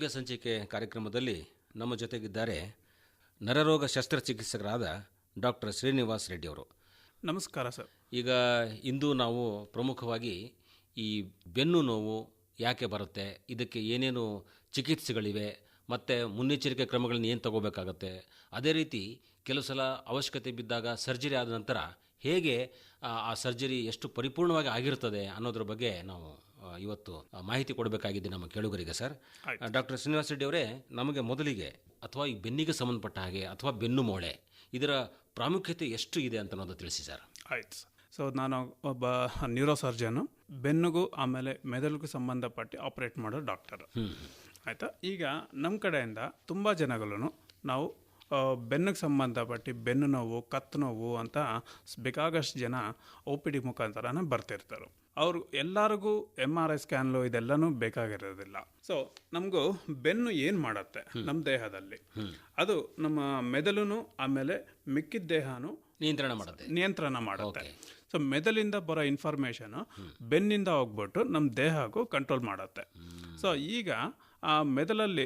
ಆರೋಗ್ಯ ಸಂಚಿಕೆ ಕಾರ್ಯಕ್ರಮದಲ್ಲಿ ನಮ್ಮ ಜೊತೆಗಿದ್ದಾರೆ ನರರೋಗ ಶಸ್ತ್ರಚಿಕಿತ್ಸಕರಾದ ಡಾಕ್ಟರ್ ಶ್ರೀನಿವಾಸ್ ರೆಡ್ಡಿ ಅವರು. ನಮಸ್ಕಾರ ಸರ್. ಈಗ ಇಂದು ನಾವು ಪ್ರಮುಖವಾಗಿ ಈ ಬೆನ್ನು ನೋವು ಯಾಕೆ ಬರುತ್ತೆ ಇದಕ್ಕೆ ಏನೇನು ಚಿಕಿತ್ಸೆಗಳಿವೆ ಮತ್ತು ಮುನ್ನೆಚ್ಚರಿಕೆ ಕ್ರಮಗಳನ್ನ ಏನು ತಗೋಬೇಕಾಗತ್ತೆ ಅದೇ ರೀತಿ ಕೆಲವು ಸಲ ಅವಶ್ಯಕತೆ ಬಿದ್ದಾಗ ಸರ್ಜರಿ ಆದ ನಂತರ ಹೇಗೆ ಆ ಸರ್ಜರಿ ಎಷ್ಟು ಪರಿಪೂರ್ಣವಾಗಿ ಆಗಿರ್ತದೆ ಅನ್ನೋದ್ರ ಬಗ್ಗೆ ನಾವು ಇವತ್ತು ಮಾಹಿತಿ ಕೊಡಬೇಕಾಗಿದೆ ನಮ್ಮ ಕೇಳುಗರಿಗೆ ಸರ್. ಡಾಕ್ಟರ್ ಶ್ರೀನಿವಾಸ ರೆಡ್ಡಿ ಅವರೇ ನಮಗೆ ಮೊದಲಿಗೆ ಅಥವಾ ಈ ಬೆನ್ನಿಗೆ ಸಂಬಂಧಪಟ್ಟ ಹಾಗೆ ಅಥವಾ ಬೆನ್ನು ಮೂಳೆ ಇದರ ಪ್ರಾಮುಖ್ಯತೆ ಎಷ್ಟು ಇದೆ ಅಂತ ಅನ್ನೋದು ತಿಳಿಸಿ ಸರ್. ಆಯ್ತು ಸೊ ನಾನು ಒಬ್ಬ ನ್ಯೂರೋ ಸರ್ಜನು ಬೆನ್ನುಗೂ ಆಮೇಲೆ ಮೆದುಳಿಗೂ ಸಂಬಂಧಪಟ್ಟು ಆಪರೇಟ್ ಮಾಡೋ ಡಾಕ್ಟರ್. ಆಯಿತಾ? ಈಗ ನಮ್ಮ ಕಡೆಯಿಂದ ತುಂಬ ಜನಗಳು ನಾವು ಬೆನ್ನಿಗೆ ಸಂಬಂಧಪಟ್ಟು ಬೆನ್ನು ನೋವು ಕತ್ತು ನೋವು ಅಂತ ಬೇಕಾಗಷ್ಟು ಜನ ಒ ಪಿ ಡಿ ಮುಖಾಂತರನೇ ಬರ್ತಿರ್ತಾರೆ. ಅವರು ಎಲ್ಲರಿಗೂ ಎಂ ಆರ್ ಐ ಸ್ಕ್ಯಾನ್ಲು ಇದೆಲ್ಲನೂ ಬೇಕಾಗಿರೋದಿಲ್ಲ. ಸೊ ನಮಗೂ ಬೆನ್ನು ಏನು ಮಾಡುತ್ತೆ? ನಮ್ಮ ದೇಹದಲ್ಲಿ. ಅದು ನಮ್ಮ ಮೆದುಳು ಆಮೇಲೆ ಮಿಕ್ಕಿದ ದೇಹನೂ ನಿಯಂತ್ರಣ ಮಾಡುತ್ತೆ. ನಿಯಂತ್ರಣ ಮಾಡುತ್ತೆ. ಸೊ ಮೆದಲಿಂದ ಬರೋ ಇನ್ಫಾರ್ಮೇಶನ್ ಬೆನ್ನಿಂದ ಹೋಗ್ಬಿಟ್ಟು ನಮ್ಮ ದೇಹಕ್ಕೂ ಕಂಟ್ರೋಲ್ ಮಾಡುತ್ತೆ. ಸೊ ಈಗ ಆ ಮೆದುಳಲ್ಲಿ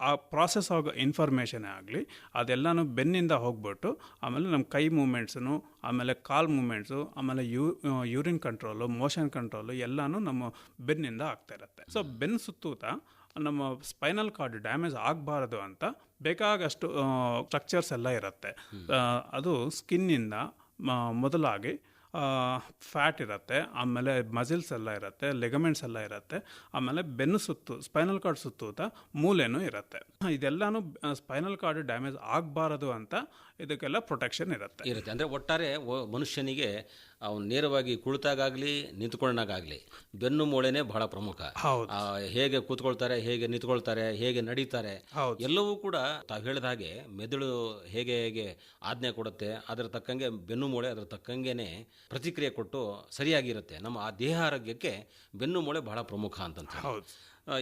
ಆ, ಪ್ರಾಸೆಸ್ ಆಗೋ ಇನ್ಫಾರ್ಮೇಷನ್ ಆಗಲಿ ಅದೆಲ್ಲನೂ ಬೆನ್ನಿಂದ ಹೋಗ್ಬಿಟ್ಟು ಆಮೇಲೆ ನಮ್ಮ ಕೈ ಮೂಮೆಂಟ್ಸು ಆಮೇಲೆ ಕಾಲ್ ಮೂಮೆಂಟ್ಸು ಆಮೇಲೆ ಯೂ ಯೂರಿನ್ ಕಂಟ್ರೋಲು ಮೋಷನ್ ಕಂಟ್ರೋಲು ಎಲ್ಲನೂ ನಮ್ಮ ಬೆನ್ನಿಂದ ಆಗ್ತಾ ಇರುತ್ತೆ. ಸೊ ಬೆನ್ನು ಸುತ್ತೂತ ನಮ್ಮ ಸ್ಪೈನಲ್ ಕಾರ್ಡ್ ಡ್ಯಾಮೇಜ್ ಆಗಬಾರದು ಅಂತ ಬೇಕಾಗಷ್ಟು ಸ್ಟ್ರಕ್ಚರ್ಸ್ ಎಲ್ಲ ಇರುತ್ತೆ. ಅದು ಸ್ಕಿನ್ನಿಂದ ಮೊದಲಾಗಿ ಫ್ಯಾಟ್ ಇರುತ್ತೆ, ಆಮೇಲೆ ಮಸಿಲ್ಸ್ ಎಲ್ಲ ಇರುತ್ತೆ ಲೆಗಮೆಂಟ್ಸ್ ಎಲ್ಲ ಇರುತ್ತೆ, ಆಮೇಲೆ ಬೆನ್ನು ಸುತ್ತು ಸ್ಪೈನಲ್ ಕಾರ್ಡ್ ಸುತ್ತೂತ ಮೂಲೆನೂ ಇರುತ್ತೆ. ಇದೆಲ್ಲನೂ ಸ್ಪೈನಲ್ ಕಾರ್ಡ್ ಡ್ಯಾಮೇಜ್ ಆಗಬಾರದು ಅಂತ ಇದಕ್ಕೆಲ್ಲ ಪ್ರೊಟೆಕ್ಷನ್ ಇರುತ್ತೆ. ಇರುತ್ತೆ. ಅಂದರೆ ಒಟ್ಟಾರೆ ಮನುಷ್ಯನಿಗೆ ಅವನು ನೇರವಾಗಿ ಕುಳಿತಾಗಲಿ ನಿಂತ್ಕೊಂಡಾಗಲಿ ಬೆನ್ನು ಮೂಳೆನೇ ಬಹಳ ಪ್ರಮುಖ. ಹೇಗೆ ಕೂತ್ಕೊಳ್ತಾರೆ ಹೇಗೆ ನಿಂತ್ಕೊಳ್ತಾರೆ ಹೇಗೆ ನಡೀತಾರೆ ಎಲ್ಲವೂ ಕೂಡ ತಾವು ಹೇಳಿದ ಹಾಗೆ ಮೆದುಳು ಹೇಗೆ ಹೇಗೆ ಆಜ್ಞೆ ಕೊಡುತ್ತೆ ಅದರ ತಕ್ಕಂಗೆ ಬೆನ್ನು ಮೂಳೆ ಅದರ ತಕ್ಕಂಗೆ ಪ್ರತಿಕ್ರಿಯೆ ಕೊಟ್ಟು ಸರಿಯಾಗಿರುತ್ತೆ. ನಮ್ಮ ಆ ದೇಹ ಆರೋಗ್ಯಕ್ಕೆ ಬೆನ್ನು ಮೂಳೆ ಬಹಳ ಪ್ರಮುಖ ಅಂತಂತ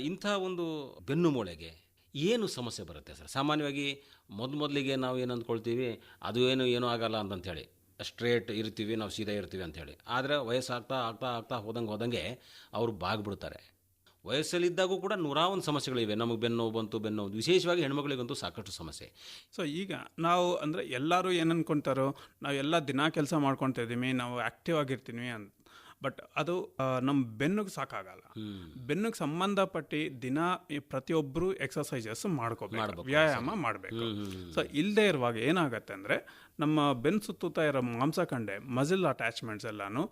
ಇಂಥ ಒಂದು ಬೆನ್ನು ಮೂಳೆಗೆ ಏನು ಸಮಸ್ಯೆ ಬರುತ್ತೆ ಸರ್? ಸಾಮಾನ್ಯವಾಗಿ ಮೊದ ಮೊದಲಿಗೆ ನಾವು ಏನು ಅಂದ್ಕೊಳ್ತೀವಿ, ಅದು ಏನು, ಏನೂ ಆಗಲ್ಲ ಅಂತಂಥೇಳಿ ಸ್ಟ್ರೇಟ್ ಇರ್ತೀವಿ, ನಾವು ಸೀದಾ ಇರ್ತೀವಿ ಅಂಥೇಳಿ ಆದರೆ ವಯಸ್ಸಾಗ್ತಾ ಆಗ್ತಾ ಆಗ್ತಾ ಹೋದಂಗೆ ಹೋದಂಗೆ ಅವರು ಬಾಗ್ಬಿಡ್ತಾರೆ. ವಯಸ್ಸಲ್ಲಿದ್ದಾಗೂ ಕೂಡ ನೂರಾ ಒಂದು ಸಮಸ್ಯೆಗಳಿವೆ. ನಮಗೆ ಬೆನ್ನೋವು ಬಂತು, ಬೆನ್ನು ನೋವು ವಿಶೇಷವಾಗಿ ಹೆಣ್ಮಕ್ಳಿಗಂತೂ ಸಾಕಷ್ಟು ಸಮಸ್ಯೆ. ಸೊ ಈಗ ನಾವು ಅಂದರೆ ಎಲ್ಲರೂ ಏನು ಅಂದ್ಕೊಂತಾರೋ ನಾವು ಎಲ್ಲ ದಿನ ಕೆಲಸ ಮಾಡ್ಕೊತಾ ಇದ್ದೀವಿ ನಾವು ಆ್ಯಕ್ಟಿವ್ ಆಗಿರ್ತೀವಿ ಅಂತ. ಬಟ್ ಅದು ನಮ್ಮ ಬೆನ್ನಿಗೆ ಸಾಕಾಗಲ್ಲ. ಬೆನ್ನಿಗೆ ಸಂಬಂಧಪಟ್ಟು ದಿನ ಪ್ರತಿಯೊಬ್ಬರು ಎಕ್ಸಸೈಸಸ್ ಮಾಡ್ಕೋಬೇಕು. ವ್ಯಾಯಾಮ ಮಾಡಬೇಕು. ಸೊ ಇಲ್ಲದೆ ಇರುವಾಗ ಏನಾಗತ್ತೆ ಅಂದರೆ ನಮ್ಮ ಬೆನ್ನು ಸುತ್ತುತ್ತಾ ಇರೋ ಮಾಂಸಖಂಡೆ ಮಜಿಲ್ ಅಟ್ಯಾಚ್ಮೆಂಟ್ಸ್ ಎಲ್ಲಾನು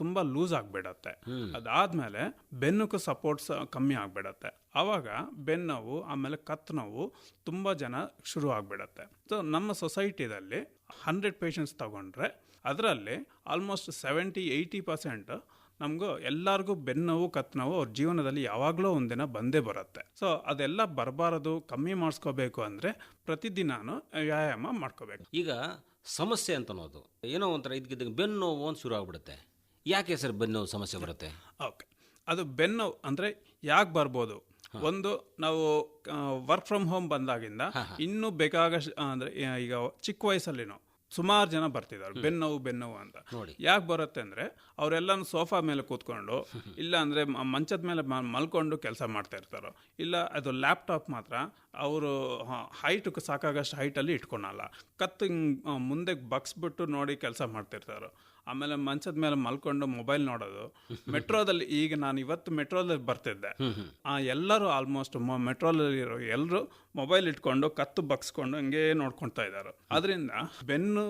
ತುಂಬ ಲೂಸ್ ಆಗಿಬಿಡತ್ತೆ. ಅದಾದಮೇಲೆ ಬೆನ್ನುಕ್ಕೆ ಸಪೋರ್ಟ್ಸ್ ಕಮ್ಮಿ ಆಗಿಬಿಡತ್ತೆ. ಆವಾಗ ಬೆನ್ನೋವು ಆಮೇಲೆ ಕತ್ ನೋವು ತುಂಬ ಜನ ಶುರು ಆಗಿಬಿಡತ್ತೆ. ಸೊ ನಮ್ಮ ಸೊಸೈಟಿದಲ್ಲಿ ಹಂಡ್ರೆಡ್ ಪೇಷಂಟ್ಸ್ ತಗೊಂಡ್ರೆ ಅದರಲ್ಲಿ ಆಲ್ಮೋಸ್ಟ್ ಸೆವೆಂಟಿ ಏಯ್ಟಿ ಪರ್ಸೆಂಟ್ ನಮಗೂ ಎಲ್ಲರಿಗೂ ಬೆನ್ನೋವು ಕತ್ನೋವು ನೋವು ಅವ್ರ ಜೀವನದಲ್ಲಿ ಯಾವಾಗಲೂ ಒಂದಿನ ಬಂದೇ ಬರುತ್ತೆ. ಸೊ ಅದೆಲ್ಲ ಬರಬಾರದು ಕಮ್ಮಿ ಮಾಡಿಸ್ಕೋಬೇಕು ಅಂದರೆ ಪ್ರತಿದಿನಾನು ವ್ಯಾಯಾಮ ಮಾಡ್ಕೋಬೇಕು. ಈಗ ಸಮಸ್ಯೆ ಅಂತ ಅನ್ನೋದು. ಏನೋ ಒಂಥರ ಇದಕ್ಕಿದ್ದಂಗೆ ಬೆನ್ನೋವು ನೋವು ಅಂತ ಶುರು ಆಗ್ಬಿಡುತ್ತೆ. ಯಾಕೆ ಸರ್ ಬೆನ್ನೋವು ನೋವು ಸಮಸ್ಯೆ ಬರುತ್ತೆ? ಓಕೆ ಅದು ಬೆನ್ನೋವು ಅಂದರೆ ಯಾಕೆ ಬರ್ಬೋದು? ಒಂದು ನಾವು ವರ್ಕ್ ಫ್ರಮ್ ಹೋಮ್ ಬಂದಾಗಿಂದ ಇನ್ನೂ ಬೇಕಾಗಷ್ಟು ಅಂದರೆ ಈಗ ಚಿಕ್ಕ ವಯಸ್ಸಲ್ಲಿನೂ ಸುಮಾರು ಜನ ಬರ್ತಿದ್ದಾರೆ ಬೆನ್ನೋವು ಬೆನ್ನೋವು ಅಂತ. ಯಾಕೆ ಬರುತ್ತೆ ಅಂದರೆ ಅವರೆಲ್ಲನೂ ಸೋಫಾ ಮೇಲೆ ಕೂತ್ಕೊಂಡು ಇಲ್ಲ ಅಂದರೆ ಮಂಚದ ಮೇಲೆ ಮಲ್ಕೊಂಡು ಕೆಲಸ ಮಾಡ್ತಾ ಇರ್ತಾರೋ ಇಲ್ಲ ಅದು ಲ್ಯಾಪ್ಟಾಪ್ ಮಾತ್ರ ಅವರು ಹೈಟ್ ಸಾಕಾಗಷ್ಟು ಹೈಟಲ್ಲಿ ಇಟ್ಕೊಳಲ್ಲ. ಕತ್ತು ಹಿಂಗ್, ಮುಂದೆ ಬಗ್ಸ್ಬಿಟ್ಟು ನೋಡಿ ಕೆಲಸ ಮಾಡ್ತಿರ್ತಾರೋ. ಆಮೇಲೆ ಮಂಚದ ಮೇಲೆ ಮಲ್ಕೊಂಡು ಮೊಬೈಲ್ ನೋಡೋದು. ಮೆಟ್ರೋದಲ್ಲಿ ಈಗ ನಾನು ಇವತ್ತು ಮೆಟ್ರೋದಲ್ಲಿ ಬರ್ತಿದ್ದೆ. ಆ ಎಲ್ಲರೂ ಆಲ್ಮೋಸ್ಟ್ ಮೆಟ್ರೋದಲ್ಲಿ ಇರೋ ಎಲ್ಲರೂ ಮೊಬೈಲ್ ಇಟ್ಕೊಂಡು ಕತ್ತು ಬಗ್ಸ್ಕೊಂಡು ಹಂಗೆ ನೋಡ್ಕೊಳ್ತಾ ಇದ್ದಾರೆ ಅದರಿಂದ ಬೆನ್ನು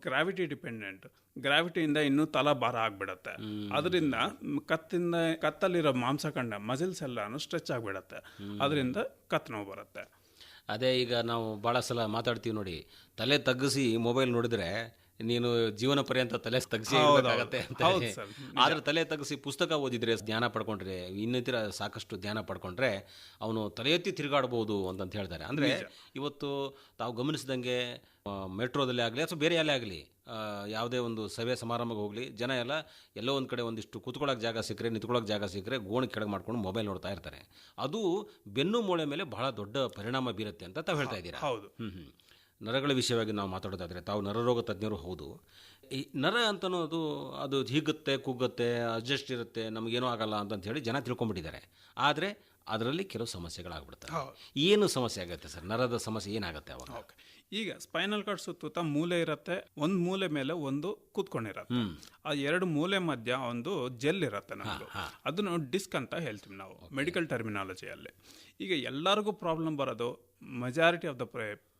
ಗ್ರಾವಿಟಿ ಡಿಪೆಂಡೆಂಟ್. ಗ್ರಾವಿಟಿಯಿಂದ ಇನ್ನೂ ತಲ ಭಾರ ಆಗ್ಬಿಡತ್ತೆ. ಅದರಿಂದ ಕತ್ತಿಂದ ಕತ್ತಲ್ಲಿರೋ ಮಾಂಸಖಂಡ ಮಸಿಲ್ಸ್ ಎಲ್ಲಾನು ಸ್ಟ್ರೆಚ್ ಆಗಿಬಿಡತ್ತೆ. ಅದರಿಂದ ಕತ್ತು ನೋವು ಬರುತ್ತೆ. ಅದೇ ಈಗ ನಾವು ಭಾಳ ಸಲ ಮಾತಾಡ್ತೀವಿ ನೋಡಿ ತಲೆ ತಗ್ಗಿಸಿ ಮೊಬೈಲ್ ನೋಡಿದ್ರೆ ನೀನು ಜೀವನ ಪರ್ಯಂತ ತಲೆ ತಗ್ಸಿ ಇರ್ಬೇಕಾಗತ್ತೆ ಅಂತ ಆದ್ರೆ ತಲೆ ತಗ್ಸಿ ಪುಸ್ತಕ ಓದಿದ್ರೆ ಧ್ಯಾನ ಪಡ್ಕೊಂಡ್ರೆ ಇನ್ನಿತರ ಸಾಕಷ್ಟು ಧ್ಯಾನ ಪಡ್ಕೊಂಡ್ರೆ ಅವನು ತಲೆ ಎತ್ತಿ ತಿರುಗಾಡ್ಬೋದು ಅಂತಂತ ಹೇಳ್ತಾರೆ. ಅಂದ್ರೆ ಇವತ್ತು ತಾವು ಗಮನಿಸಿದಂಗೆ ಮೆಟ್ರೋದಲ್ಲಿ ಆಗಲಿ ಅಥವಾ ಬೇರೆ ಎಲ್ಲೇ ಆಗಲಿ ಯಾವುದೇ ಒಂದು ಸಭೆ ಸಮಾರಂಭಕ್ಕೆ ಹೋಗಲಿ ಜನ ಎಲ್ಲ ಎಲ್ಲೋ ಒಂದು ಕಡೆ ಒಂದಿಷ್ಟು ಕೂತ್ಕೊಳ್ಳೋಕೆ ಜಾಗ ಸಿಕ್ಕರೆ ನಿಂತ್ಕೊಳ್ಳೋಕೆ ಜಾಗ ಸಿಕ್ಕರೆ ಗೋಣಿ ಕೆಳಗೆ ಮಾಡ್ಕೊಂಡು ಮೊಬೈಲ್ ನೋಡ್ತಾ ಇರ್ತಾರೆ. ಅದು ಬೆನ್ನು ಮೂಳೆ ಮೇಲೆ ಬಹಳ ದೊಡ್ಡ ಪರಿಣಾಮ ಬೀರುತ್ತೆ ಅಂತ ತಾವು ಹೇಳ್ತಾ ಇದ್ದೀರಾ? ಹೌದು. ನರಗಳ ವಿಷಯವಾಗಿ ನಾವು ಮಾತಾಡೋದಾದರೆ ತಾವು ನರರೋಗ ತಜ್ಞರು ಹೌದು. ಈ ನರ ಅಂತನೋದು ಅದು ಹೀಗುತ್ತೆ ಕುಗ್ಗುತ್ತೆ ಅಡ್ಜಸ್ಟ್ ಇರುತ್ತೆ ನಮಗೇನೂ ಆಗಲ್ಲ ಅಂತ ಹೇಳಿ ಜನ ತಿಳ್ಕೊಂಬಿಟ್ಟಿದ್ದಾರೆ ಆದರೆ ಅದರಲ್ಲಿ ಕೆಲವು ಸಮಸ್ಯೆಗಳಾಗ್ಬಿಡ್ತವೆ. ಏನು ಸಮಸ್ಯೆ ಆಗುತ್ತೆ ಸರ್? ನರದ ಸಮಸ್ಯೆ ಏನಾಗುತ್ತೆ ಅವಾಗ? ಓಕೆ. ಈಗ ಸ್ಪೈನಲ್ ಕಾರ್ಡ್ ಸುತ್ತ ಮೂಲೆ ಇರುತ್ತೆ ಒಂದು ಮೂಲೆ ಮೇಲೆ ಒಂದು ಕೂತ್ಕೊಂಡಿರತ್ತೆ. ಆ ಎರಡು ಮೂಲೆ ಮಧ್ಯ ಒಂದು ಜೆಲ್ ಇರುತ್ತೆ ನಮ್ಮದು ಅದನ್ನು ಡಿಸ್ಕ್ ಅಂತ ಹೇಳ್ತೀವಿ ನಾವು ಮೆಡಿಕಲ್ ಟರ್ಮಿನಾಲಜಿಯಲ್ಲಿ. ಈಗ ಎಲ್ಲರಿಗೂ ಪ್ರಾಬ್ಲಮ್ ಬರೋದು ಮೆಜಾರಿಟಿ ಆಫ್ ದ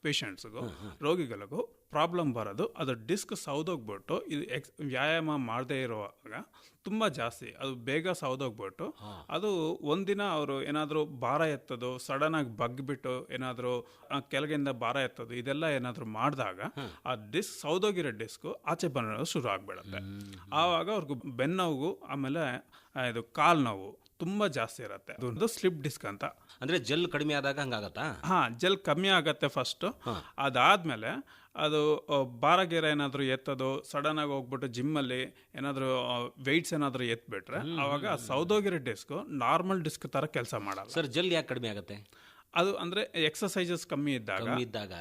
ಪೇಷಂಟ್ಸ್ಗೂ ರೋಗಿಗಳಿಗೂ ಪ್ರಾಬ್ಲಮ್ ಬರೋದು ಅದು ಡಿಸ್ಕ್ ಸೌದೋಗ್ಬಿಟ್ಟು ಇದು ಎಕ್ಸ್ ವ್ಯಾಯಾಮ ಮಾಡದೇ ಇರುವಾಗ ತುಂಬ ಜಾಸ್ತಿ ಅದು ಬೇಗ ಸೌದೋಗ್ಬಿಟ್ಟು ಅದು ಒಂದಿನ ಅವರು ಏನಾದರೂ ಭಾರ ಎತ್ತೋದು ಸಡನ್ ಆಗಿ ಬಗ್ಬಿಟ್ಟು ಏನಾದರೂ ಕೆಳಗಿಂದ ಭಾರ ಎತ್ತೋದು ಇದೆಲ್ಲ ಏನಾದರೂ ಮಾಡಿದಾಗ ಆ ಡಿಸ್ಕ್ ಸೌದೋಗಿರೋ ಡಿಸ್ಕು ಆಚೆ ಬರೋದು ಶುರು ಆಗಿಬಿಡುತ್ತೆ ಆವಾಗ ಅವ್ರಿಗೂ ಬೆನ್ನೋವು ಆಮೇಲೆ ಇದು ಕಾಲು ನೋವು ತುಂಬ ಜಾಸ್ತಿ ಇರುತ್ತೆ. ಅದು ಸ್ಲಿಪ್ ಡಿಸ್ಕ್ ಅಂತ. ಅಂದ್ರೆ ಜೆಲ್ ಕಡಿಮೆ ಆದಾಗ ಹಂಗಾಗತ್ತಾ? ಹಾ ಜೆಲ್ ಕಮ್ಮಿ ಆಗತ್ತೆ ಫಸ್ಟ್ ಅದಾದಮೇಲೆ ಅದು ಬಾರಗೇರ ಏನಾದರೂ ಎತ್ತೋದು ಸಡನ್ ಆಗಿ ಹೋಗ್ಬಿಟ್ಟು ಜಿಮ್ಮಲ್ಲಿ ಏನಾದರೂ ವೆಯ್ಟ್ಸ್ ಏನಾದರೂ ಎತ್ಬಿಟ್ರೆ ಅವಾಗ ಆ ಸೌದೋಗಿರೋ ಡಿಸ್ಕ್ ನಾರ್ಮಲ್ ಡಿಸ್ಕ್ ತರ ಕೆಲಸ ಮಾಡಲ್ಲ. ಸರ್ ಜೆಲ್ ಯಾಕೆ ಕಡಿಮೆ ಆಗುತ್ತೆ? ಅದು ಅಂದ್ರೆ ಎಕ್ಸಸೈಸಸ್ ಕಮ್ಮಿ ಇದ್ದಾಗ. ಕಮ್ಮಿ ಇದ್ದಾಗ.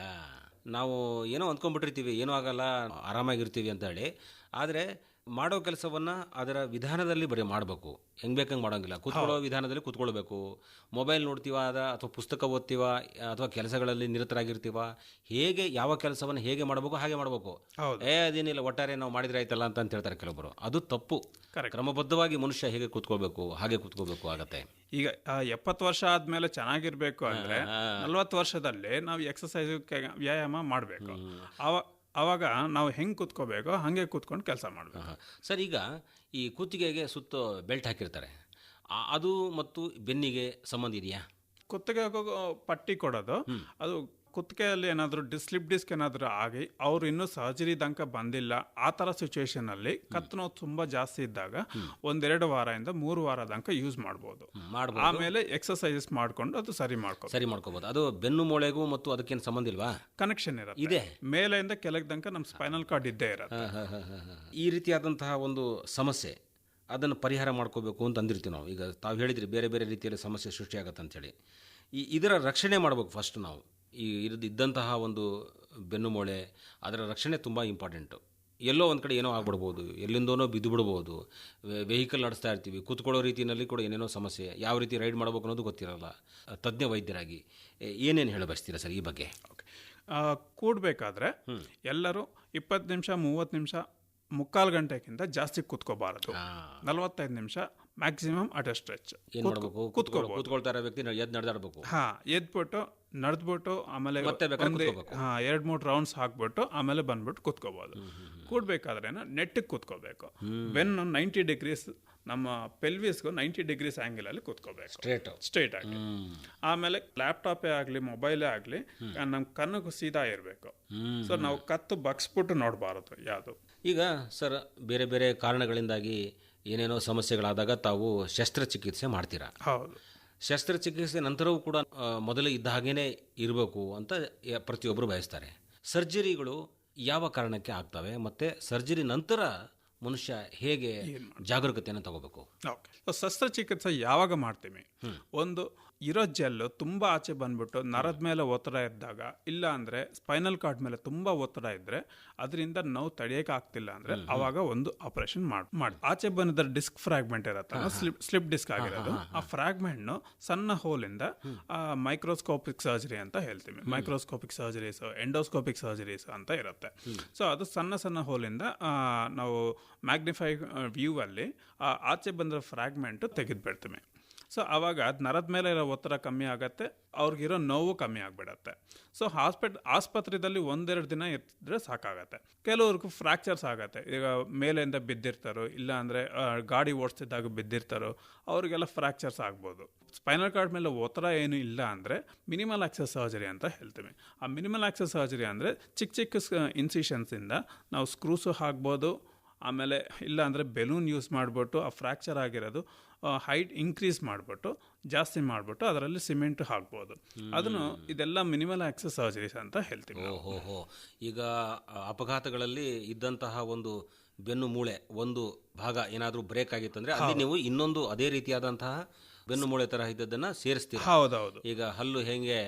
ನಾವು ಏನೋ ಅಂದ್ಕೊಂಡ್ಬಿಟ್ಟಿರ್ತೀವಿ ಏನೂ ಆಗಲ್ಲ ಆರಾಮಾಗಿರ್ತೀವಿ ಅಂತ ಹೇಳಿ. ಆದರೆ ಮಾಡೋ ಕೆಲಸವನ್ನು ಅದರ ವಿಧಾನದಲ್ಲಿ ಬರೀ ಮಾಡಬೇಕು. ಹೆಂಗ್ ಬೇಕಂಗೆ ಮಾಡೋಂಗಿಲ್ಲ. ಕೂತ್ಕೊಳ್ಳೋ ವಿಧಾನದಲ್ಲಿ ಕೂತ್ಕೊಳ್ಬೇಕು. ಮೊಬೈಲ್ ನೋಡ್ತೀವ ಅದ ಅಥವಾ ಪುಸ್ತಕ ಓದ್ತೀವ ಅಥವಾ ಕೆಲಸಗಳಲ್ಲಿ ನಿರತರಾಗಿರ್ತೀವ ಹೇಗೆ ಯಾವ ಕೆಲಸವನ್ನು ಹೇಗೆ ಮಾಡಬೇಕು ಹಾಗೆ ಮಾಡಬೇಕು. ಏ ಅದೇನಿಲ್ಲ ಒಟ್ಟಾರೆ ನಾವು ಮಾಡಿದ್ರೆ ಆಯ್ತಲ್ಲ ಅಂತ ಅಂತ ಹೇಳ್ತಾರೆ ಕೆಲವೊಬ್ಬರು ಅದು ತಪ್ಪು. ಕ್ರಮಬದ್ಧವಾಗಿ ಮನುಷ್ಯ ಹೇಗೆ ಕೂತ್ಕೋಬೇಕು ಹಾಗೆ ಕೂತ್ಕೋಬೇಕು ಆಗತ್ತೆ. ಈಗ ಎಪ್ಪತ್ತು ವರ್ಷ ಆದ್ಮೇಲೆ ಚೆನ್ನಾಗಿರ್ಬೇಕು ಅಂದ್ರೆ ನಲ್ವತ್ತು ವರ್ಷದಲ್ಲಿ ನಾವು ಎಕ್ಸಸೈಸ್ ವ್ಯಾಯಾಮ ಮಾಡಬೇಕು. ಅವಾಗ ನಾವು ಹೆಂಗೆ ಕೂತ್ಕೋಬೇಕೋ ಹಾಗೆ ಕೂತ್ಕೊಂಡು ಕೆಲಸ ಮಾಡಬೇಕು. ಸರ್ ಈಗ ಈ ಕುತ್ತಿಗೆಗೆ ಸುತ್ತ ಬೆಲ್ಟ್ ಹಾಕಿರ್ತಾರೆ. ಅದು ಮತ್ತು ಬೆನ್ನಿಗೆ ಸಂಬಂಧ ಇದೆಯಾ? ಕುತ್ತಿಗೆ ಪಟ್ಟಿ ಕೊಡೋದು. ಅದು ಕುತ್ತಿಗೆಯಲ್ಲಿ ಏನಾದರೂ ಡಿಸ್ಲಿಪ್ ಸ್ಲಿಪ್ ಡಿಸ್ಕ್ ಏನಾದರೂ ಆಗಿ ಅವ್ರು ಇನ್ನೂ ಸರ್ಜರಿ ತನಕ ಬಂದಿಲ್ಲ ಆ ಥರ ಸಿಚುವೇಷನಲ್ಲಿ ಅಲ್ಲಿ ಕತ್ತು ನೋವು ತುಂಬ ಜಾಸ್ತಿ ಇದ್ದಾಗ ಒಂದೆರಡು ವಾರದಿಂದ ಮೂರು ವಾರ ತನಕ ಯೂಸ್ ಮಾಡ್ಬೋದು. ಆಮೇಲೆ ಎಕ್ಸಸೈಸಸ್ ಮಾಡ್ಕೊಂಡು ಅದು ಸರಿ ಮಾಡ್ಕೊಂಡು ಸರಿ ಮಾಡ್ಕೋಬೋದು. ಅದು ಬೆನ್ನು ಮೂಳೆಗೂ ಮತ್ತು ಅದಕ್ಕೇನು ಸಂಬಂಧ ಇಲ್ವಾ? ಕನೆಕ್ಷನ್ ಇರುತ್ತೆ. ಇದೆ. ಮೇಲೆಯಿಂದ ಕೆಳಗೆ ತನಕ ನಮ್ಮ ಸ್ಪೈನಲ್ ಕಾರ್ಡ್ ಇದ್ದೇ ಇರುತ್ತೆ. ಈ ರೀತಿಯಾದಂತಹ ಒಂದು ಸಮಸ್ಯೆ ಅದನ್ನು ಪರಿಹಾರ ಮಾಡ್ಕೋಬೇಕು ಅಂತ ಅಂದಿರ್ತೀವಿ ನಾವು. ಈಗ ತಾವು ಹೇಳಿದ್ರಿ ಬೇರೆ ಬೇರೆ ರೀತಿಯಲ್ಲಿ ಸಮಸ್ಯೆ ಸೃಷ್ಟಿಯಾಗತ್ತೆ ಅಂತೇಳಿ ಈ ಇದರ ರಕ್ಷಣೆ ಮಾಡಬೇಕು ಫಸ್ಟ್ ನಾವು. ಈ ಇರದ ಇದ್ದಂತಹ ಒಂದು ಬೆನ್ನು ಮೂಳೆ ಅದರ ರಕ್ಷಣೆ ತುಂಬ ಇಂಪಾರ್ಟೆಂಟು ಎಲ್ಲೋ ಒಂದು ಕಡೆ ಏನೋ ಆಗ್ಬಿಡ್ಬೋದು ಎಲ್ಲಿಂದೋನೋ ಬಿದ್ದು ಬಿಡ್ಬೋದು ವೆಹಿಕಲ್ ನಡೆಸ್ತಾ ಇರ್ತೀವಿ ಕೂತ್ಕೊಳ್ಳೋ ರೀತಿಯಲ್ಲಿ ಕೂಡ ಏನೇನೋ ಸಮಸ್ಯೆ ಯಾವ ರೀತಿ ರೈಡ್ ಮಾಡಬೇಕು ಅನ್ನೋದು ಗೊತ್ತಿರಲ್ಲ. ತಜ್ಞ ವೈದ್ಯರಾಗಿ ಏನೇನು ಹೇಳ ಬಯಸ್ತೀರಾ ಸರ್ ಈ ಬಗ್ಗೆ? ಓಕೆ ಕೂಡಬೇಕಾದ್ರೆ ಎಲ್ಲರೂ ಇಪ್ಪತ್ತು ನಿಮಿಷ ಮೂವತ್ತು ನಿಮಿಷ ಮುಕ್ಕಾಲು ಗಂಟೆಗಿಂತ ಜಾಸ್ತಿ ಕೂತ್ಕೋಬಾರದು. ನಲವತ್ತೈದು ನಿಮಿಷ ಮ್ಯಾಕ್ಸಿಮಮ್ ಅಟ್ ಸ್ಟ್ರೆಚ್ ಏನು ಮಾಡಬೇಕು? ಕೂತ್ಕೊಳ್ತಾ ಇರೋ ವ್ಯಕ್ತಿ ಎದ್ದು ನಡೆದಾಡಬೇಕು. ಹಾ ಎದ್ಬಿಟ್ಟು ನಡೆದ್ಬಿಟ್ಟು ಆಮೇಲೆ ಹಾ ಎರಡು ಮೂರು ರೌಂಡ್ಸ್ ಹಾಕ್ಬಿಟ್ಟು ಆಮೇಲೆ ಬಂದ್ಬಿಟ್ಟು ಕೂತ್ಕೋಬೋದು. ಕೂಡ್ಬೇಕಾದ್ರೆ ನೆಟ್ಟಿಗೆ ಕೂತ್ಕೋಬೇಕು. ವೆನ್ ನೈಂಟಿ ಡಿಗ್ರೀಸ್ ನಮ್ಮ ಪೆಲ್ವಿಸ್ಗೂ ನೈಂಟಿ ಡಿಗ್ರೀಸ್ ಆ್ಯಂಗಲ್ ಅಲ್ಲಿ ಕುತ್ಕೋಬೇಕು. ಸ್ಟ್ರೇಟ್ ಸ್ಟ್ರೈಟ್ ಆಗಿ. ಆಮೇಲೆ ಲ್ಯಾಪ್ಟಾಪೇ ಆಗಲಿ ಮೊಬೈಲೇ ಆಗಲಿ ನಮ್ಮ ಕಣ್ಣಿಗೂ ಸೀದಾ ಇರಬೇಕು. ಸೊ ನಾವು ಕತ್ತು ಬಗ್ಸ್ಬಿಟ್ಟು ನೋಡಬಾರದು ಯಾವುದು. ಈಗ ಸರ್ ಬೇರೆ ಬೇರೆ ಕಾರಣಗಳಿಂದಾಗಿ ಏನೇನೋ ಸಮಸ್ಯೆಗಳಾದಾಗ ತಾವು ಶಸ್ತ್ರಚಿಕಿತ್ಸೆ ಮಾಡ್ತೀರಾ? ಹೌದು. ಶಸ್ತ್ರಚಿಕಿತ್ಸೆ ನಂತರವೂ ಕೂಡ ಮೊದಲು ಇದ್ದ ಹಾಗೇನೆ ಇರಬೇಕು ಅಂತ ಪ್ರತಿಯೊಬ್ಬರು ಬಯಸ್ತಾರೆ. ಸರ್ಜರಿಗಳು ಯಾವ ಕಾರಣಕ್ಕೆ ಆಗ್ತವೆ ಮತ್ತು ಸರ್ಜರಿ ನಂತರ ಮನುಷ್ಯ ಹೇಗೆ ಜಾಗರೂಕತೆಯನ್ನು ತಗೋಬೇಕು? ಶಸ್ತ್ರಚಿಕಿತ್ಸೆ ಯಾವಾಗ ಮಾಡ್ತೀವಿ? ಒಂದು ಇರೋ ಜೆಲ್ಲು ತುಂಬ ಆಚೆ ಬಂದ್ಬಿಟ್ಟು ನರದ ಮೇಲೆ ಒತ್ತಡ ಇದ್ದಾಗ ಇಲ್ಲ ಅಂದರೆ ಸ್ಪೈನಲ್ ಕಾರ್ಡ್ ಮೇಲೆ ತುಂಬ ಒತ್ತಡ ಇದ್ದರೆ ಅದರಿಂದ ನೋವು ತಡೆಯೋಕೆ ಆಗ್ತಿಲ್ಲ ಅಂದರೆ ಅವಾಗ ಒಂದು ಆಪರೇಷನ್ ಮಾಡಿ ಮಾಡಿ ಆಚೆ ಬಂದಿದ್ದ ಡಿಸ್ಕ್ ಫ್ರಾಗ್ಮೆಂಟ್ ಇರುತ್ತೆ ಸ್ಲಿಪ್ ಸ್ಲಿಪ್ ಡಿಸ್ಕ್ ಆಗಿರೋದು. ಆ ಫ್ರಾಗ್ಮೆಂಟ್ನು ಸಣ್ಣ ಹೋಲಿಂದ ಮೈಕ್ರೋಸ್ಕೋಪಿಕ್ ಸರ್ಜರಿ ಅಂತ ಹೇಳ್ತೀವಿ. ಮೈಕ್ರೋಸ್ಕೋಪಿಕ್ ಸರ್ಜರೀಸ್ ಎಂಡೋಸ್ಕೋಪಿಕ್ ಸರ್ಜರೀಸ್ ಅಂತ ಇರುತ್ತೆ. ಸೊ ಅದು ಸಣ್ಣ ಸಣ್ಣ ಹೋಲಿಂದ ನಾವು ಮ್ಯಾಗ್ನಿಫೈ ವ್ಯೂ ಅಲ್ಲಿ ಆ ಆಚೆ ಬಂದಿರೋ ಫ್ರಾಗ್ಮೆಂಟ್ ತೆಗೆದ್ಬಿಡ್ತೀವಿ. ಸೊ ಆವಾಗ ನರದ ಮೇಲೆ ಇರೋ ಒತ್ತಡ ಕಮ್ಮಿ ಆಗುತ್ತೆ ಅವ್ರಿಗಿರೋ ನೋವು ಕಮ್ಮಿ ಆಗಿಬಿಡತ್ತೆ. ಸೊ ಹಾಸ್ಪಿಟ್ ಆಸ್ಪತ್ರೆಯಲ್ಲಿ ಒಂದೆರಡು ದಿನ ಇದ್ದರೆ ಸಾಕಾಗತ್ತೆ. ಕೆಲವ್ರಿಗೂ ಫ್ರ್ಯಾಕ್ಚರ್ಸ್ ಆಗತ್ತೆ. ಈಗ ಮೇಲೆಯಿಂದ ಬಿದ್ದಿರ್ತಾರೋ ಇಲ್ಲ ಅಂದರೆ ಗಾಡಿ ಓಡಿಸ್ತಿದ್ದಾಗ ಬಿದ್ದಿರ್ತಾರೋ, ಅವ್ರಿಗೆಲ್ಲ ಫ್ರ್ಯಾಕ್ಚರ್ಸ್ ಆಗ್ಬೋದು. ಸ್ಪೈನಲ್ ಕಾರ್ಡ್ ಮೇಲೆ ಒತ್ತಡ ಏನು ಇಲ್ಲ ಅಂದರೆ ಮಿನಿಮಲ್ ಆಕ್ಸಸ್ ಸರ್ಜರಿ ಅಂತ ಹೇಳ್ತೀವಿ. ಆ ಮಿನಿಮಲ್ ಆಕ್ಸಸ್ ಸರ್ಜರಿ ಅಂದರೆ ಚಿಕ್ಕ ಚಿಕ್ಕ ಇನ್ಸಿಷನ್ಸಿಂದ ನಾವು ಸ್ಕ್ರೂಸು ಹಾಕ್ಬೋದು ಆಮೇಲೆ ಇಲ್ಲ ಅಂದರೆ ಬೆಲೂನ್ ಯೂಸ್ ಮಾಡಿಬಿಟ್ಟು ಆ ಫ್ರ್ಯಾಕ್ಚರ್ ಆಗಿರೋದು ಹೈಟ್ ಇನ್ಕ್ರೀಸ್ ಮಾಡಿಬಿಟ್ಟು ಜಾಸ್ತಿ ಮಾಡಿಬಿಟ್ಟು ಅದರಲ್ಲಿ ಸಿಮೆಂಟ್ ಹಾಕ್ಬೋದು. ಅದನ್ನು ಇದೆಲ್ಲ ಮಿನಿಮಲ್ ಆಕ್ಸಸ್ ಸರ್ಜರೀಸ್ ಅಂತ ಹೇಳ್ತೀವಿ ಓಹೋ ಹೋ ಈಗ ಅಪಘಾತಗಳಲ್ಲಿ ಇದ್ದಂತಹ ಒಂದು ಬೆನ್ನು ಮೂಳೆ ಒಂದು ಭಾಗ ಏನಾದರೂ ಬ್ರೇಕ್ ಆಗಿತ್ತಂದ್ರೆ ಅಲ್ಲಿ ನೀವು ಇನ್ನೊಂದು ಅದೇ ರೀತಿಯಾದಂತಹ ಬೆನ್ನು ಮೂಳೆ ತರ ಇದ್ದದನ್ನ ಸೇರಿಸ್ತೀವಿ ಹೌದೌದು. ಈಗ ಹಲ್ಲು ಹೆಂಗೆ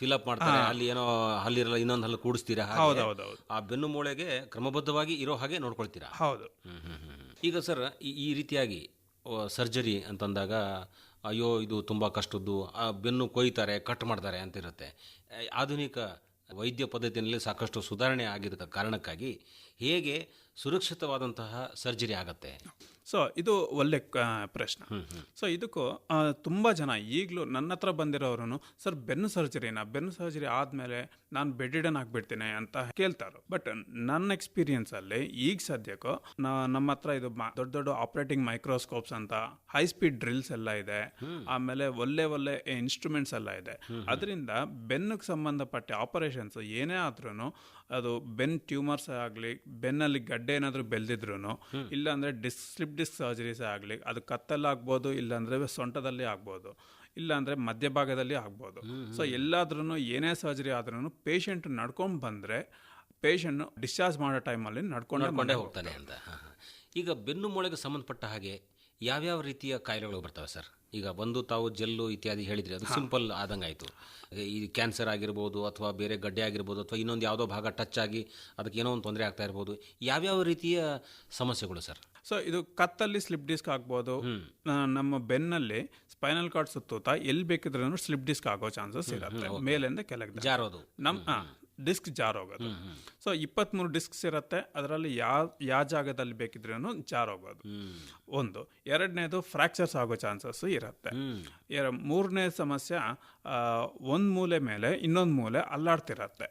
ಫಿಲಪ್ ಮಾಡ್ತಾರೆ. ಅಲ್ಲಿ ಏನೋ ಹಲ್ಲಿರಲ್ಲ ಇನ್ನೊಂದು ಹಲ್ಲು ಕೂಡಿಸ್ತೀರಾ ಹೌದು ಆ ಬೆನ್ನು ಮೂಳೆಗೆ ಕ್ರಮಬದ್ಧವಾಗಿ ಇರೋ ಹಾಗೆ ನೋಡ್ಕೊಳ್ತೀರಾ? ಹೌದು. ಈಗ ಸರ್ ಈ ಈ ರೀತಿಯಾಗಿ ಸರ್ಜರಿ ಅಂತಂದಾಗ ಅಯ್ಯೋ ಇದು ತುಂಬ ಕಷ್ಟದ್ದು ಆ ಬೆನ್ನು ಕೊಯ್ತಾರೆ ಕಟ್ ಮಾಡ್ತಾರೆ ಅಂತ ಇರುತ್ತೆ ಆಧುನಿಕ ವೈದ್ಯ ಪದ್ಧತಿಯಲ್ಲಿ ಸಾಕಷ್ಟು ಸುಧಾರಣೆ ಆಗಿದ್ದ ಕಾರಣಕ್ಕಾಗಿ ಹೇಗೆ ಸುರಕ್ಷಿತವಾದಂತಹ ಸರ್ಜರಿ ಆಗತ್ತೆ? ಸೊ ಇದು ಒಳ್ಳೆ ಪ್ರಶ್ನೆ. ಸೊ ಇದಕ್ಕೂ ತುಂಬ ಜನ ಈಗಲೂ ನನ್ನ ಹತ್ರ ಬಂದಿರೋರು ಸರ್ ಬೆನ್ನು ಸರ್ಜರಿನ ಬೆನ್ನು ಸರ್ಜರಿ ಆದಮೇಲೆ ನಾನು ಬೆಡ್ಡಿಡನ್ ಆಗಿಬಿಡ್ತೀನಿ ಅಂತ ಕೇಳ್ತಾರೆ. ಬಟ್ ನನ್ನ ಎಕ್ಸ್ಪೀರಿಯನ್ಸಲ್ಲಿ ಈಗ ಸದ್ಯಕ್ಕೂ ನಮ್ಮ ಹತ್ರ ಇದು ದೊಡ್ಡ ದೊಡ್ಡ ಆಪರೇಟಿಂಗ್ ಮೈಕ್ರೋಸ್ಕೋಪ್ಸ್ ಅಂತ ಹೈ ಸ್ಪೀಡ್ ಡ್ರಿಲ್ಸ್ ಎಲ್ಲ ಇದೆ. ಆಮೇಲೆ ಒಳ್ಳೆ ಒಳ್ಳೆ ಇನ್ಸ್ಟ್ರೂಮೆಂಟ್ಸ್ ಎಲ್ಲ ಇದೆ. ಅದರಿಂದ ಬೆನ್ನಿಗೆ ಸಂಬಂಧಪಟ್ಟ ಆಪರೇಷನ್ಸ್ ಏನೇ ಆದ್ರೂ ಅದು ಬೆನ್ ಟ್ಯೂಮರ್ಸ್ ಆಗಲಿ ಬೆನ್ನಲ್ಲಿ ಗಡ್ಡೆ ಏನಾದರೂ ಬೆಳೆದಿದ್ರು ಇಲ್ಲಾಂದರೆ ಡಿಸ್ಕ್ ಸ್ಲಿಪ್ ಡಿಸ್ಕ್ ಸರ್ಜರೀಸ್ ಆಗಲಿ ಅದು ಕತ್ತಲ್ಲಿ ಆಗ್ಬೋದು ಇಲ್ಲಾಂದರೆ ಸೊಂಟದಲ್ಲಿ ಆಗ್ಬೋದು ಇಲ್ಲಾಂದರೆ ಮಧ್ಯಭಾಗದಲ್ಲಿ ಆಗ್ಬೋದು. ಸೊ ಎಲ್ಲಾದ್ರೂ ಏನೇ ಸರ್ಜರಿ ಆದ್ರೂ ಪೇಷಂಟ್ ನಡ್ಕೊಂಡು ಬಂದರೆ ಪೇಷಂಟ್ ಡಿಸ್ಚಾರ್ಜ್ ಮಾಡೋ ಟೈಮಲ್ಲಿ ನಡ್ಕೊಂಡು ನಡ್ಕೊಂಡೇ ಹೋಗ್ತಾನೆ ಅಂತ. ಹಾ, ಹಾ. ಈಗ ಬೆನ್ನು ಮೂಳೆಗೆ ಸಂಬಂಧಪಟ್ಟ ಹಾಗೆ ಯಾವ್ಯಾವ ರೀತಿಯ ಕಾಯಿಲೆಗಳು ಬರ್ತವೆ ಸರ್? ಈಗ ಒಂದು ತಾವು ಜೆಲ್ಲು ಇತ್ಯಾದಿ ಹೇಳಿದರೆ ಅದು ಸಿಂಪಲ್ ಆದಂಗೆ ಆಯಿತು ಈ ಕ್ಯಾನ್ಸರ್ ಆಗಿರ್ಬೋದು ಅಥವಾ ಬೇರೆ ಗಡ್ಡೆ ಆಗಿರ್ಬೋದು ಅಥವಾ ಇನ್ನೊಂದು ಯಾವುದೋ ಭಾಗ ಟಚ್ ಆಗಿ ಅದಕ್ಕೆ ಏನೋ ಒಂದು ತೊಂದರೆ ಆಗ್ತಾ ಇರ್ಬೋದು. ಯಾವ್ಯಾವ ರೀತಿಯ ಸಮಸ್ಯೆಗಳು ಸರ್? ಸೊ ಇದು ಕತ್ತಲ್ಲಿ ಸ್ಲಿಪ್ ಡಿಸ್ಕ್ ಆಗ್ಬೋದು. ನಮ್ಮ ಬೆನ್ನಲ್ಲಿ ಸ್ಪೈನಲ್ ಕಾರ್ಡ್ ಸುತ್ತೂತ ಎಲ್ಲಿ ಬೇಕಿದ್ರೂ ಸ್ಲಿಪ್ ಡಿಸ್ಕ್ ಆಗೋ ಚಾನ್ಸಸ್ ಇರುತ್ತೆ. ಮೇಲಿಂದ ಕೆಳಗೆ ಜಾರೋದು. ನಮ್ಮ ಡಿಸ್ಕ್ ಜಾರ್ ಹೋಗೋದು ಸೊ ಇಪ್ಪತ್ತ್ಮೂರು ಡಿಸ್ಕ್ಸ್ ಇರುತ್ತೆ ಅದರಲ್ಲಿ ಯಾವ ಯಾವ ಜಾಗದಲ್ಲಿ ಬೇಕಿದ್ರೂ ಜಾರ್ ಹೋಗೋದು ಒಂದು ಎರಡನೇದು ಫ್ರ್ಯಾಕ್ಚರ್ಸ್ ಆಗೋ ಚಾನ್ಸಸ್ ಇರುತ್ತೆ. ಮೂರನೇ ಸಮಸ್ಯೆ ಒಂದು ಮೂಲೆ ಮೇಲೆ ಇನ್ನೊಂದು ಮೂಲೆ ಅಲ್ಲಾಡ್ತಿರತ್ತೆ.